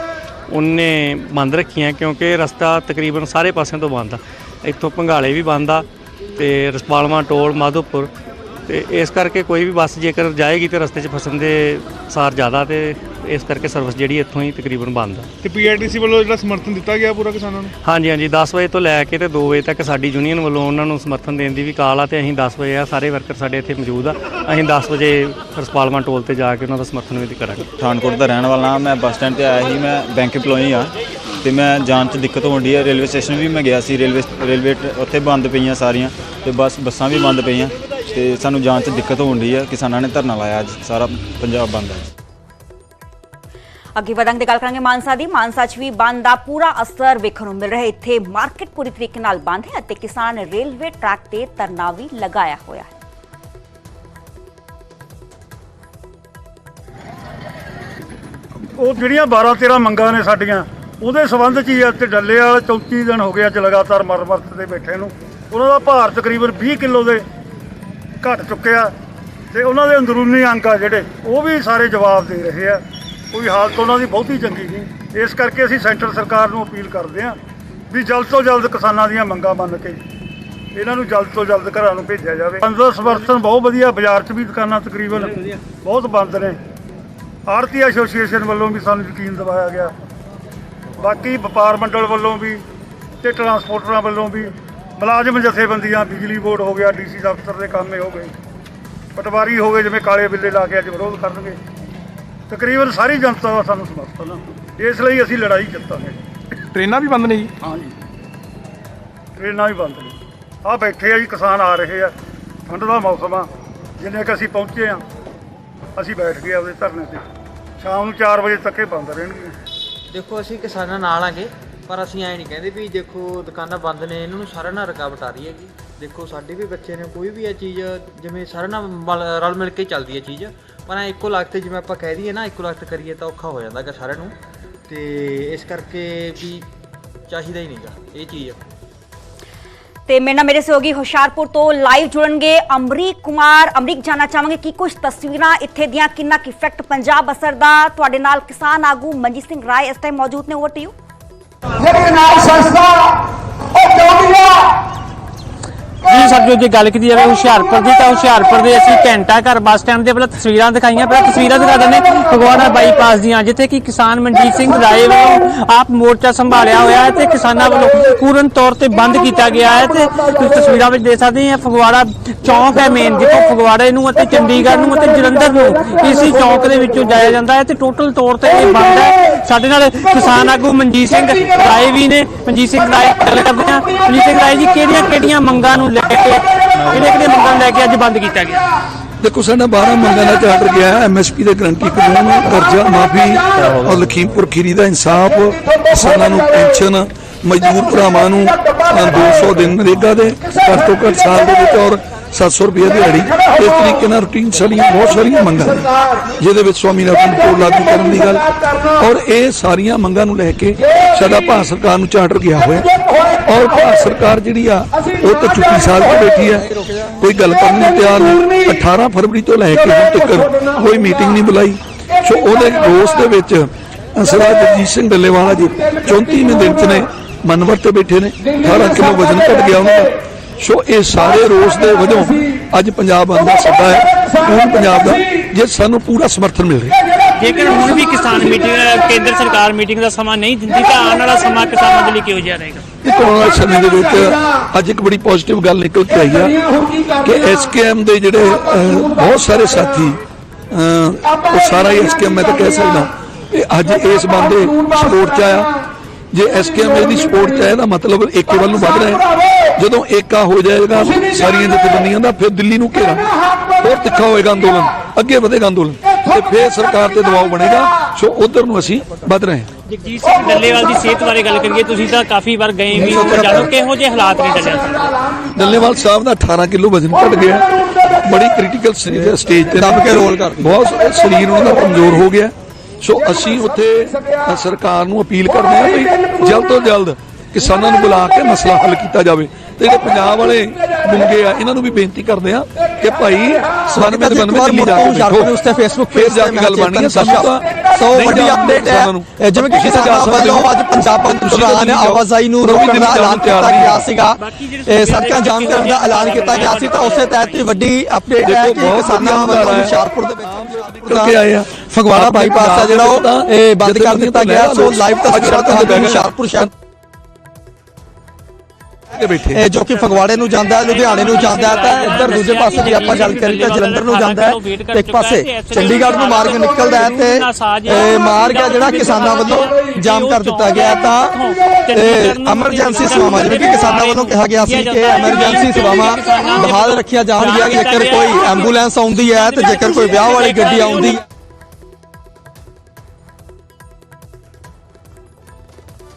ਉਹਨੇ ਬੰਦ ਰੱਖੀਆਂ ਕਿਉਂਕਿ ਰਸਤਾ ਤਕਰੀਬਨ ਸਾਰੇ ਪਾਸਿਆਂ ਤੋਂ ਬੰਦ ਆ। ਇੱਥੋਂ ਭੰਗਾਲੇ ਵੀ ਬੰਦ ਆ ਤੇ ਰਸਪਾਲਮਾ ਟੋਲ, ਮਾਧੋਪੁਰ ਤੇ ਇਸ ਕਰਕੇ ਕੋਈ ਵੀ ਬੱਸ ਜੇਕਰ ਜਾਏਗੀ ਤੇ ਰਸਤੇ 'ਚ ਫਸਣ ਦੇ ਸਾਰ ਜ਼ਿਆਦਾ ਤੇ ਇਸ ਕਰਕੇ ਸਰਵਿਸ ਜਿਹੜੀ ਇੱਥੋਂ ਹੀ ਤਕਰੀਬਨ ਬੰਦ ਆ। ਤੇ ਪੀਆਰਟੀਸੀ ਵੱਲੋਂ ਜਿਹੜਾ ਸਮਰਥਨ ਦਿੱਤਾ ਗਿਆ ਪੂਰਾ ਕਿਸਾਨਾਂ ਨੂੰ? ਹਾਂਜੀ ਹਾਂਜੀ 10 ਵਜੇ ਤੋਂ ਲੈ ਕੇ ਤੇ 2 ਵਜੇ ਤੱਕ ਸਾਡੀ ਯੂਨੀਅਨ ਵੱਲੋਂ ਉਹਨਾਂ ਨੂੰ ਸਮਰਥਨ ਦੇਣ ਦੀ ਵੀ ਕਾਲ ਆ ਤੇ ਅਸੀਂ 10 ਵਜੇ ਆ ਸਾਰੇ ਵਰਕਰ ਸਾਡੇ ਇੱਥੇ ਮੌਜੂਦ ਆ। ਅਸੀਂ 10 ਵਜੇ ਰਸਪਾਲਮਾ ਟੋਲ ਤੇ ਜਾ ਕੇ ਉਹਨਾਂ ਦਾ ਸਮਰਥਨ ਵੀ ਕਰਾਂਗੇ। ਪਠਾਨਕੋਟ ਦਾ ਰਹਿਣ ਵਾਲਾ ਹਾਂ ਮੈਂ ਬੱਸ ਸਟੈਂਡ ਤੇ ਆਇਆ ਸੀ ਮੈਂ ਬੈਂਕ EMPLOYEE ਆ ਤੇ ਮੈਂ ਜਾਣ 'ਚ ਦਿੱਕਤ ਹੋਣ ਡਈ ਹੈ ਰੇਲਵੇ ਸਟੇਸ਼ਨ ਵੀ ਮੈਂ ਗਿਆ ਸੀ ਰੇਲਵੇ ਰੇਲਵੇ ਟ- ਉੱਥੇ ਬੰਦ ਪਈਆਂ ਸਾਰੀਆਂ ਤੇ ਬੱਸ ਬੱਸਾਂ ਵੀ ਬੰਦ ਪਈਆਂ। ਤੇ ਸਾਨੂੰ ਜਾਣ 'ਚ ਦਿੱਕਤ ਹੋਣ ਡਈ ਹੈ ਕਿਸਾਨਾਂ ਨੇ ਧਰਨਾ ਲਾਇਆ ਅੱਜ ਸਾਰਾ ਪੰਜਾਬ ਬੰਦ ਹੈ ਅੱਗੇ ਵਧਾਂਗੇ ਤੇ ਗੱਲ ਕਰਾਂਗੇ ਮਾਨਸਾ ਦੀ। ਮਾਨਸਾ 'ਚ ਵੀ ਬੰਦ ਦਾ ਪੂਰਾ ਅਸਰ ਵੇਖਣ ਨੂੰ ਮਿਲ ਰਿਹਾ ਹੈ। ਇੱਥੇ ਮਾਰਕੀਟ ਪੂਰੀ ਤਰੀਕੇ ਨਾਲ ਬੰਦ ਹੈ ਅਤੇ ਕਿਸਾਨ ਰੇਲਵੇ ਟਰੈਕ ਤੇ ਧਰਨਾ ਵੀ ਲਗਾਇਆ ਹੋਇਆ ਹੈ। ਉਹ ਜਿਹੜੀਆਂ 12 13 ਮੰਗਾਂ ਨੇ ਸਾਡੀਆਂ ਉਹਦੇ ਸਬੰਧ 'ਚ ਹੀ ਤੇ ਡੱਲੇ ਵਾਲਾ 34 ਦਿਨ ਹੋ ਗਏ ਅੱਜ ਲਗਾਤਾਰ ਮਰ ਮਰਤ ਦੇ ਬੈਠੇ ਨੂੰ। ਉਹਨਾਂ ਦਾ ਭਾਰ ਤਕਰੀਬਨ 20 ਕਿਲੋ ਦੇ ਘਟ ਚੁੱਕਿਆ ਤੇ ਉਹਨਾਂ ਦੇ ਅੰਦਰੂਨੀ ਅੰਗ ਆ ਜਿਹੜੇ, ਉਹ ਵੀ ਸਾਰੇ ਜਵਾਬ ਦੇ ਰਹੇ ਆ। ਕੋਈ ਹਾਲਤ ਉਹਨਾਂ ਦੀ ਬਹੁਤੀ ਚੰਗੀ ਨਹੀਂ। ਇਸ ਕਰਕੇ ਅਸੀਂ ਸੈਂਟਰ ਸਰਕਾਰ ਨੂੰ ਅਪੀਲ ਕਰਦੇ ਹਾਂ ਵੀ ਜਲਦ ਤੋਂ ਜਲਦ ਕਿਸਾਨਾਂ ਦੀਆਂ ਮੰਗਾਂ ਮੰਨ ਕੇ ਇਹਨਾਂ ਨੂੰ ਜਲਦ ਤੋਂ ਜਲਦ ਘਰਾਂ ਨੂੰ ਭੇਜਿਆ ਜਾਵੇ। ਅੰਦਰ ਸਮਰਥਨ ਬਹੁਤ ਵਧੀਆ, ਬਾਜ਼ਾਰ 'ਚ ਵੀ ਦੁਕਾਨਾਂ ਤਕਰੀਬਨ ਬਹੁਤ ਬੰਦ ਨੇ। ਆੜਤੀ ਐਸੋਸੀਏਸ਼ਨ ਵੱਲੋਂ ਵੀ ਸਾਨੂੰ ਯਕੀਨ ਦਿਵਾਇਆ ਗਿਆ। ਬਾਕੀ ਵਪਾਰ ਮੰਡਲ ਵੱਲੋਂ ਵੀ ਤੇ ਟਰਾਂਸਪੋਰਟਰਾਂ ਵੱਲੋਂ ਵੀ ਮੁਲਾਜ਼ਮ ਜਥੇਬੰਦੀਆਂ ਬਿਜਲੀ ਬੋਰਡ ਹੋ ਗਿਆ ਡੀਸੀ ਦਫ਼ਤਰ ਦੇ ਕੰਮੇ ਹੋ ਗਏ। ਪਟਵਾਰੀ ਹੋ ਗਏ ਜਿਵੇਂ ਕਾਲੇ ਬਿੱਲੇ ਲਾ ਕੇ ਅੱਜ ਵਿਰੋਧ ਕਰਨਗੇ। ਤਕਰੀਬਨ ਸਾਰੀ ਜਨਤਾ ਦਾ ਸਾਨੂੰ ਸਮਰਥਨ ਆ। ਇਸ ਲਈ ਅਸੀਂ ਲੜਾਈ ਜਿੱਤਾਂਗੇ। ਟ੍ਰੇਨਾਂ ਵੀ ਬੰਦ ਨੇ ਜੀ? ਹਾਂਜੀ। ਟ੍ਰੇਨਾਂ ਵੀ ਬੰਦ ਨੇ। ਆ ਬੈਠੇ ਆ ਜੀ ਕਿਸਾਨ ਆ ਰਹੇ ਆ। ਠੰਡ ਦਾ ਮੌਸਮ ਆ। ਜਿੰਨੇ ਕਿ ਅਸੀਂ ਪਹੁੰਚੇ ਆ ਅਸੀਂ ਬੈਠ ਗਏ ਆਪਦੇ ਧਰਨੇ ਤੇ। ਸ਼ਾਮ ਨੂੰ 4 ਵਜੇ ਤੱਕ ਇਹ ਬੰਦ ਰਹਿਣਗੇ। ਦੇਖੋ ਅਸੀਂ ਕਿਸਾਨਾਂ ਨਾਲ ਆਂਗੇ। ਪਰ ਅਸੀਂ ਐ ਨਹੀਂ ਕਹਿੰਦੇ ਵੀ ਦੇਖੋ ਦੁਕਾਨਾਂ ਬੰਦ ਨੇ, ਇਹਨਾਂ ਨੂੰ ਸਾਰਿਆਂ ਨਾਲ ਰੁਕਾਵਟ ਆ ਰਹੀ ਹੈਗੀ। ਦੇਖੋ ਸਾਡੇ ਵੀ ਬੱਚੇ ਨੇ, ਕੋਈ ਵੀ ਇਹ ਚੀਜ਼, ਜਿਵੇਂ ਸਾਰਿਆਂ ਨਾਲ ਮਲ- ਰਲ ਮਿਲ ਕੇ ਚੱਲਦੀ ਹੈ ਚੀਜ਼, ਪਰ ਐ ਇੱਕੋ ਲਖਤ ਜਿਵੇਂ ਆਪਾਂ ਕਹਿ ਦਈਏ ਨਾ, ਇੱਕੋ ਲਖਤ ਕਰੀਏ ਤਾਂ ਔਖਾ ਹੋ ਜਾਂਦਾ ਹੈਗਾ ਸਾਰਿਆਂ ਨੂੰ। ਤੇ ਇਸ ਕਰਕੇ ਵੀ ਚਾਹੀਦਾ ਹੀ ਨਹੀਂਗਾ, ਇਹ ਚੀਜ਼। ਤੇ ਮੇਰੇ ਨਾਲ ਮੇਰੇ ਸਹਿਯੋਗੀ ਹੁਸ਼ਿਆਰਪੁਰ ਤੋਂ ਲਾਈਵ ਜੁੜਨਗੇ ਅਮਰੀਕ ਕੁਮਾਰ। ਅਮਰੀਕ, ਜਾਨਣਾ ਚਾਹਾਂਗੇ ਕਿ ਕੁਝ ਤਸਵੀਰਾਂ ਇੱਥੇ ਦੀਆਂ ਕਿੰਨਾ ਕੁ ਇਫੈਕਟ ਪੰਜਾਬ ਅਸਰ ਦਾ, ਤੁਹਾਡੇ ਨਾਲ ਕਿਸਾਨ ਆਗੂ ਮਨਜੀਤ ਸਿੰਘ ਰਾਏ ਇਸ ਟਾਈਮ ਮੌਜੂਦ ਨੇ ਓਵਰ ਟੂ ਯੂ ਲੇਕਿਨ ਨਾਲ ਸੰਸਥਾ ਉਹ ਚਾਹੁੰਦੀ ਜੀ ਸਰ, ਜੋ ਜੇ ਗੱਲ ਕੀਤੀ ਜਾਵੇ ਹੁਸ਼ਿਆਰਪੁਰ ਦੀ, ਤਾਂ ਹੁਸ਼ਿਆਰਪੁਰ ਦੇ ਅਸੀਂ ਘੰਟਾ ਘਰ ਬੱਸ ਸਟੈਂਡ ਦੇ ਪਹਿਲਾਂ ਤਸਵੀਰਾਂ ਦਿਖਾਈਆਂ। ਪਹਿਲਾਂ ਤਸਵੀਰਾਂ ਦਿਖਾ ਦਿੰਦੇ ਫਗਵਾੜਾ ਬਾਈਪਾਸ ਦੀਆਂ, ਜਿੱਥੇ ਕਿ ਕਿਸਾਨ ਮਨਜੀਤ ਸਿੰਘ ਰਾਏ ਵੱਲੋਂ ਆਪ ਮੋਰਚਾ ਸੰਭਾਲਿਆ ਹੋਇਆ ਹੈ ਤੇ ਕਿਸਾਨਾਂ ਵੱਲੋਂ ਪੂਰਨ ਤੌਰ ਤੇ ਬੰਦ ਕੀਤਾ ਗਿਆ ਹੈ ਤੇ ਤੁਸੀਂ ਤਸਵੀਰਾਂ ਵਿੱਚ ਦੇਖ ਸਕਦੇ ਆ ਫਗਵਾੜਾ ਚੌਂਕ ਹੈ ਮੇਨ ਜਿੱਥੋਂ ਫਗਵਾੜੇ ਨੂੰ ਅਤੇ ਚੰਡੀਗੜ੍ਹ ਨੂੰ ਅਤੇ ਜਲੰਧਰ ਨੂੰ ਇਸੇ ਚੌਂਕ ਦੇ ਵਿੱਚੋਂ ਜਾਇਆ ਜਾਂਦਾ ਹੈ ਤੇ ਟੋਟਲ ਤੌਰ ਤੇ ਇਹ ਬੰਦ ਹੈ। ਸਾਡੇ ਨਾਲ ਕਿਸਾਨ ਆਗੂ ਮਨਜੀਤ ਸਿੰਘ ਰਾਏ ਵੀ ਨੇ। ਮਨਜੀਤ ਸਿੰਘ ਰਾਏ ਗੱਲ ਕਰਦੇ ਹਾਂ। ਮਨਜੀਤ ਸਿੰਘ ਰਾਏ ਜੀ ਕਿਹੜੀਆਂ ਕਿਹੜੀਆਂ ਮੰਗਾਂ ਨੂੰ ਲੈ ਕੇ ਕਿਹੜੀਆਂ ਕਿਹੜੀਆਂ ਮੰਗਾਂ ਲੈ ਕੇ ਅੱਜ ਬੰਦ ਕੀਤਾ ਗਿਆ? ਦੇਖੋ ਸਾਡਾ 12 ਮੰਗਾਂ ਦਾ ਚਾਰਟਰ ਗਿਆ। ਹੈ ਐਮਐਸਪੀ ਦੇ ਗਰੰਟੀ ਕਾਨੂੰਨ ਕਰਜ਼ਾ ਮਾਫੀ ਔਰ ਲਖੀਮਪੁਰ ਖੀਰੀ ਦਾ ਇਨਸਾਫ ਕਿਸਾਨਾਂ ਨੂੰ ਪੈਨਸ਼ਨ ਮਜ਼ਦੂਰ ਭਰਾਵਾਂ ਨੂੰ ਅ, 200 ਦਿਨ ਨਰੇਗਾ ਦੇ ਘੱਟ ਤੋਂ ਘੱਟ ਸਾਲ ਦੇ ਵਿੱਚ ਔਰ 700 ਰੁਪਏ ਦਿਹਾੜੀ ਇਸ ਤਰੀਕੇ ਨਾਲ ਰੂਟੀਨ ਸਾਡੀਆਂ ਬਹੁਤ ਸਾਰੀਆਂ ਮੰਗਾਂ ਨੇ। ਜਿਹਦੇ ਵਿੱਚ ਸਵਾਮੀਨਾਥਨ ਕੋਲ ਲਾਗੂ ਕਰਨ ਦੀ ਗੱਲ। ਔਰ ਇਹ ਸਾਰੀਆਂ ਮੰਗਾਂ ਨੂੰ ਲੈ ਕੇ ਸਾਡਾ ਭਾਰਤ ਸਰਕਾਰ ਨੂੰ ਚਾਰਟਰ ਗਿਆ ਹੋਇਆ। ਔਰ ਭਾਰਤ ਸਰਕਾਰ ਜਿਹੜੀ ਆ, ਉਹ ਤਾਂ ਚੁੱਪੀ ਸਾਲ ਤੇ ਬੈਠੀ ਆ। ਕੋਈ ਗੱਲ ਕਰਨ ਨੂੰ ਤਿਆਰ ਨਹੀਂ। 18 ਫਰਵਰੀ ਤੋਂ ਲੈ ਕੇ ਹੁਣ ਤੱਕ ਕੋਈ ਮੀਟਿੰਗ ਨਹੀਂ ਬੁਲਾਈ। ਸੋ ਉਹਦੇ ਰੋਸ ਦੇ ਵਿੱਚ, ਸਰਦਾਰ ਜਗਜੀਤ ਸਿੰਘ ਡੱਲੇਵਾਲਾ ਜੀ 34ਵੇਂ ਦਿਨ ਚ ਨੇ, ਮਨਵਰ ਤੇ ਬੈਠੇ ਨੇ। 18 ਕਿਲੋ ਵਜ਼ਨ ਘਟ ਗਿਆ ਉਹਨਾਂ ਦਾ। ਸੋ ਇਹ ਸਾਰੇ ਰੋਸ ਦੇ ਵਜੋਂ ਅੱਜ ਪੰਜਾਬ ਬੰਦ ਦਾ ਸੱਦਾ ਹੈ। ਪੂਰਨ ਪੰਜਾਬ ਦਾ ਜੇ ਸਾਨੂੰ ਪੂਰਾ ਸਮਰਥਨ ਮਿਲ ਰਿਹਾ। ਜੇਕਰ ਹੁਣ ਵੀ ਕਿਸਾਨ ਮੀਟਿੰਗ ਕੇਂਦਰ ਸਰਕਾਰ ਮੀਟਿੰਗ ਦਾ ਸਮਾਂ ਨਹੀਂ ਦਿੰਦੀ ਤਾਂ ਆਉਣ ਵਾਲਾ ਸਮਾਂ ਕਿਸਾਨਾਂ ਦੇ ਲਈ ਕਿਹੋ ਜਿਹਾ ਰਹੇਗਾ? ਆਉਣ ਵਾਲੇ ਸਮੇਂ ਦੇ ਵਿੱਚ ਅੱਜ ਇੱਕ ਬੜੀ ਪੋਜ਼ਿਟਿਵ ਗੱਲ ਨਿਕਲ ਕੇ ਆਈ ਆ ਕਿ ਐਸਕੇਐਮ ਦੇ ਜਿਹੜੇ ਬਹੁਤ ਸਾਰੇ ਸਾਥੀ ਉਹ ਸਾਰਾ ਹੀ ਐਸਕੇਐਮ ਮੈਂ ਤਾਂ ਕਹਿ ਸਕਦਾ ਕਿ ਅੱਜ ਇਸ ਬੰਦੇ ਸਪੋਰਟ ਚ ਆਇਆ। ਜੇ ਐਸਕੇਐਮ ਦੀ ਸਪੋਰਟ ਚ ਆਇਆ ਤਾਂ ਮਤਲਬ ਏਕੇ ਵੱਲ ਨੂੰ ਵੱਧ ਰਿਹਾ ਹੈ। ਜਦੋਂ ਏਕਾ ਹੋ ਜਾਏਗਾ ਸਾਰੀਆਂ ਜਥੇਬੰਦੀਆਂ ਦਾ ਫਿਰ ਦਿੱਲੀ ਨੂੰ ਘੇਰਾ। ਹੋਰ ਤਿੱਖਾ ਹੋਏਗਾ ਅੰਦੋਲਨ ਅੱਗੇ ਵਧੇਗਾ ਅੰਦੋਲਨ। ਤੇ ਫਿਰ ਸਰਕਾਰ ਤੇ ਦਬਾਅ ਬਣੇਗਾ। ਸੋ ਉਧਰ ਨੂੰ ਅਸੀਂ ਵੱਧ ਰਹੇ ਹਾਂ। ਜਗਜੀਤ ਸਿੰਘ ਡੱਲੇਵਾਲ ਦੀ ਸਿਹਤ ਬਾਰੇ ਗੱਲ ਕਰੀਏ ਤੁਸੀਂ ਤਾਂ ਕਾਫੀ ਵਾਰ ਗਏ ਵੀ ਜਾਣੋ ਕਿਹੋ ਜਿਹੇ ਹਾਲਾਤ ਨੇ ਡੱਲੇਵਾਲ ਡੱਲੇਵਾਲ ਸਾਹਿਬ ਦਾ 18 ਕਿਲੋ ਵਜ਼ਨ ਘਟ ਗਿਆ। ਬੜੀ ਕ੍ਰਿਟੀਕਲ ਸਟੇਜ ਤੇ। ਦੱਬ ਕੇ ਰੋਲ ਕਰ ਬਹੁਤ ਸਰੀਰ ਉਹਨਾਂ ਦਾ ਕਮਜ਼ੋਰ ਹੋ ਗਿਆ। ਸੋ ਅਸੀਂ ਉੱਥੇ ਸਰਕਾਰ ਨੂੰ ਅਪੀਲ ਕਰਦੇ ਹਾਂ ਵੀ ਜਲਦ ਤੋਂ ਜਲਦ ਕਿਸਾਨਾਂ ਨੂੰ ਬੁਲਾ ਕੇ ਮਸਲਾ ਹੱਲ ਕੀਤਾ ਜਾਵੇ। ਤੇ ਜਿਹੜੇ ਪੰਜਾਬ ਵਾਲੇ ਗੁੰਗੇ ਆ ਇਹਨਾਂ ਨੂੰ ਵੀ ਬੇਨਤੀ ਕਰਦੇ ਆ ਕਿ ਭਾਈ 97 ਦੇ 92 ਦਿੱਲੀ ਜਾ ਕੇ ਬੈਠੋ ਉਸ ਤੇ ਫੇਸਬੁੱਕ ਫਿਰ ਜਾ ਕੇ ਗੱਲ ਬਣੀ ਹੈ ਸਾਨੂੰ ਤਾਂ ਸੋ ਨਹੀਂ ਵੱਡੀ ਜਾਣ ਅਪਡੇਟ। ਹੈ ਜਿਵੇਂ ਕਿ ਤਾਂ ਜਾ ਕਿਸਾਨਾਂ ਸਕਦੇ ਹੋ। ਵੱਲੋਂ ਅੱਜ ਪੰਜਾਬ ਜਾਓ। ਆਵਾਜਾਈ ਨੂੰ ਰੋਕਣ ਦਾ ਐਲਾਨ ਕੀਤਾ ਗਿਆ ਸੀਗਾ ਸੜਕਾਂ ਜਾਮ ਕਰਨ ਦਾ ਐਲਾਨ ਕੀਤਾ ਗਿਆ ਸੀ ਤਾਂ ਉਸੇ ਤਹਿਤ ਹੀ ਵੱਡੀ ਅਪਡੇਟ ਹੈ ਕਿ ਕਿਸਾਨਾਂ ਵੱਲੋਂ। ਹੁਸ਼ਿਆਰਪੁਰ ਦੇ ਵਿੱਚ ਕਰਕੇ ਆਏ ਆ ਫਗਵਾੜਾ ਬਾਈਪਾਸ ਆ ਜਿਹੜਾ ਉਹ ਇਹ ਬੰਦ ਕਰ ਦਿੱਤਾ ਗਿਆ ਸੋ ਲਾਈਵ ਤਸਵੀਰਾਂ ਤੁਹਾਨੂੰ ਹੁਸ਼ਿਆਰਪੁਰ ਸ਼ਹਿਰ ਕੇ ਬੈਠੇ ਇਹ ਜੋ ਕਿ ਫਗਵਾੜੇ ਨੂੰ ਜਾਂਦਾ ਹੈ, ਲੁਧਿਆਣੇ ਨੂੰ ਜਾਂਦਾ ਹੈ, ਤਾਂ ਇੱਧਰ ਦੂਜੇ ਪਾਸੇ ਜੇ ਆਪਾਂ ਗੱਲ ਕਰੀਏ ਤਾਂ ਜਲੰਧਰ ਨੂੰ ਜਾਂਦਾ ਹੈ। ਤੇ ਇੱਕ ਪਾਸੇ ਚੰਡੀਗੜ੍ਹ ਨੂੰ ਮਾਰਗ ਨਿਕਲਦਾ ਹੈ ਤੇ, ਇਹ ਮਾਰਗ ਹੈ ਜਿਹੜਾ ਕਿਸਾਨਾਂ ਵੱਲੋਂ ਜਾਮ ਕਰ ਦਿੱਤਾ ਗਿਆ ਤਾਂ ਐਮਰਜੈਂਸੀ ਸੇਵਾਵਾਂ, ਜਿਵੇਂ ਕਿ ਕਿਸਾਨਾਂ ਵੱਲੋਂ ਕਿਹਾ ਗਿਆ ਸੀ ਕਿ ਐਮਰਜੈਂਸੀ ਸੇਵਾਵਾਂ ਬਹਾਲ ਰੱਖੀਆਂ ਜਾਣਗੀਆਂ, ਜੇਕਰ ਕੋਈ ਐਂਬੂਲੈਂਸ ਆਉਂਦੀ ਹੈ ਤੇ ਜੇਕਰ ਕੋਈ ਵਿਆਹ ਵਾਲੀ ਗੱਡੀ ਆਉਂਦੀ ਹੈ।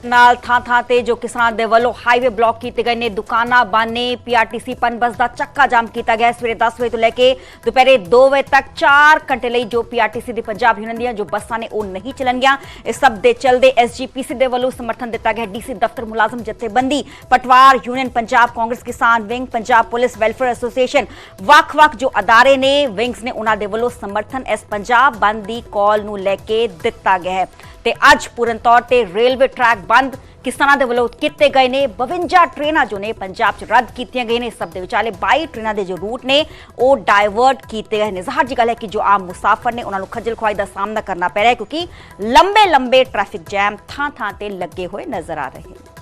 ਨਾਲ ਥਾਂ ਥਾਂ ਤੇ ਜੋ ਕਿਸਾਨਾਂ ਦੇ ਵੱਲੋਂ ਹਾਈਵੇ ਬਲੌਕ ਕੀਤੇ ਗਏ ਨੇ, ਦੁਕਾਨਾਂ, ਬਾਨੇ ਪੀਆਰਟੀਸੀ ਪਨਬਸ ਦਾ ਚੱਕਾ ਜਾਮ ਕੀਤਾ ਗਿਆ। ਸਵੇਰੇ 10 ਵਜੇ ਤੋਂ ਲੈ ਕੇ ਦੁਪਹਿਰੇ 2 ਵਜੇ ਤੱਕ 4 ਘੰਟੇ ਲਈ ਜੋ ਪੀਆਰਟੀਸੀ ਦੀ ਪੰਜਾਬ ਯੂਨੀਅਨ ਦੀਆਂ ਜੋ ਬੱਸਾਂ ਨੇ, ਉਹ ਨਹੀਂ ਚੱਲਣਗੀਆਂ। ਇਸ ਸਭ ਦੇ ਚਲਦੇ ਐਸਜੀਪੀਸੀ ਦੇ ਵੱਲੋਂ ਸਮਰਥਨ ਦਿੱਤਾ ਗਿਆ। ਡੀਸੀ ਦਫ਼ਤਰ ਮੁਲਾਜ਼ਮ ਜਥੇਬੰਦੀ, ਪਟਵਾਰ ਯੂਨੀਅਨ ਪੰਜਾਬ, ਕਾਂਗਰਸ ਕਿਸਾਨ wing, Punjab police welfare association, ਵੱਖ-ਵੱਖ ਜੋ ਅਦਾਰੇ ਨੇ, ਵਿੰਗਸ ਨੇ ਉਹਨਾਂ ਦੇ ਵੱਲੋਂ ਸਮਰਥਨ ਇਸ ਪੰਜਾਬ ਬੰਦ ਦੀ ਕਾਲ ਨੂੰ ਲੈ ਕੇ ਦਿੱਤਾ ਗਿਆ ਹੈ। ਤੇ ਅੱਜ ਪੂਰਨ ਤੌਰ ਤੇ ਰੇਲਵੇ ਟਰੈਕ ਬੰਦ ਕਿਸਾਨਾਂ ਦੇ ਵੱਲੋਂ ਕੀਤੇ ਗਏ ਨੇ 52 ਟ੍ਰੇਨਾਂ ਜੋ ਨੇ ਪੰਜਾਬ 'ਚ ਰੱਦ ਕੀਤੀਆਂ ਗਈਆਂ ਨੇ। ਸਭ ਦੇ ਵਿਚਾਲੇ 22 ਟ੍ਰੇਨਾਂ ਦੇ ਜੋ ਰੂਟ ਨੇ, ਉਹ ਡਾਇਵਰਟ ਕੀਤੇ ਗਏ ਨੇ। ਜ਼ਾਹਰ ਜੀ ਗੱਲ ਹੈ ਕਿ ਜੋ ਆਮ ਮੁਸਾਫਰ ਨੇ, ਉਹਨਾਂ ਨੂੰ ਖੱਜਲ ਖੁਆਈ ਦਾ ਸਾਹਮਣਾ ਕਰਨਾ ਪੈ ਰਿਹਾ ਹੈ ਕਿਉਂਕਿ ਲੰਬੇ ਲੰਬੇ ਟ੍ਰੈਫਿਕ ਜੈਮ ਥਾਂ ਥਾਂ ਤੇ ਲੱਗੇ ਹੋਏ ਨਜ਼ਰ ਆ ਰਹੇ ਨੇ।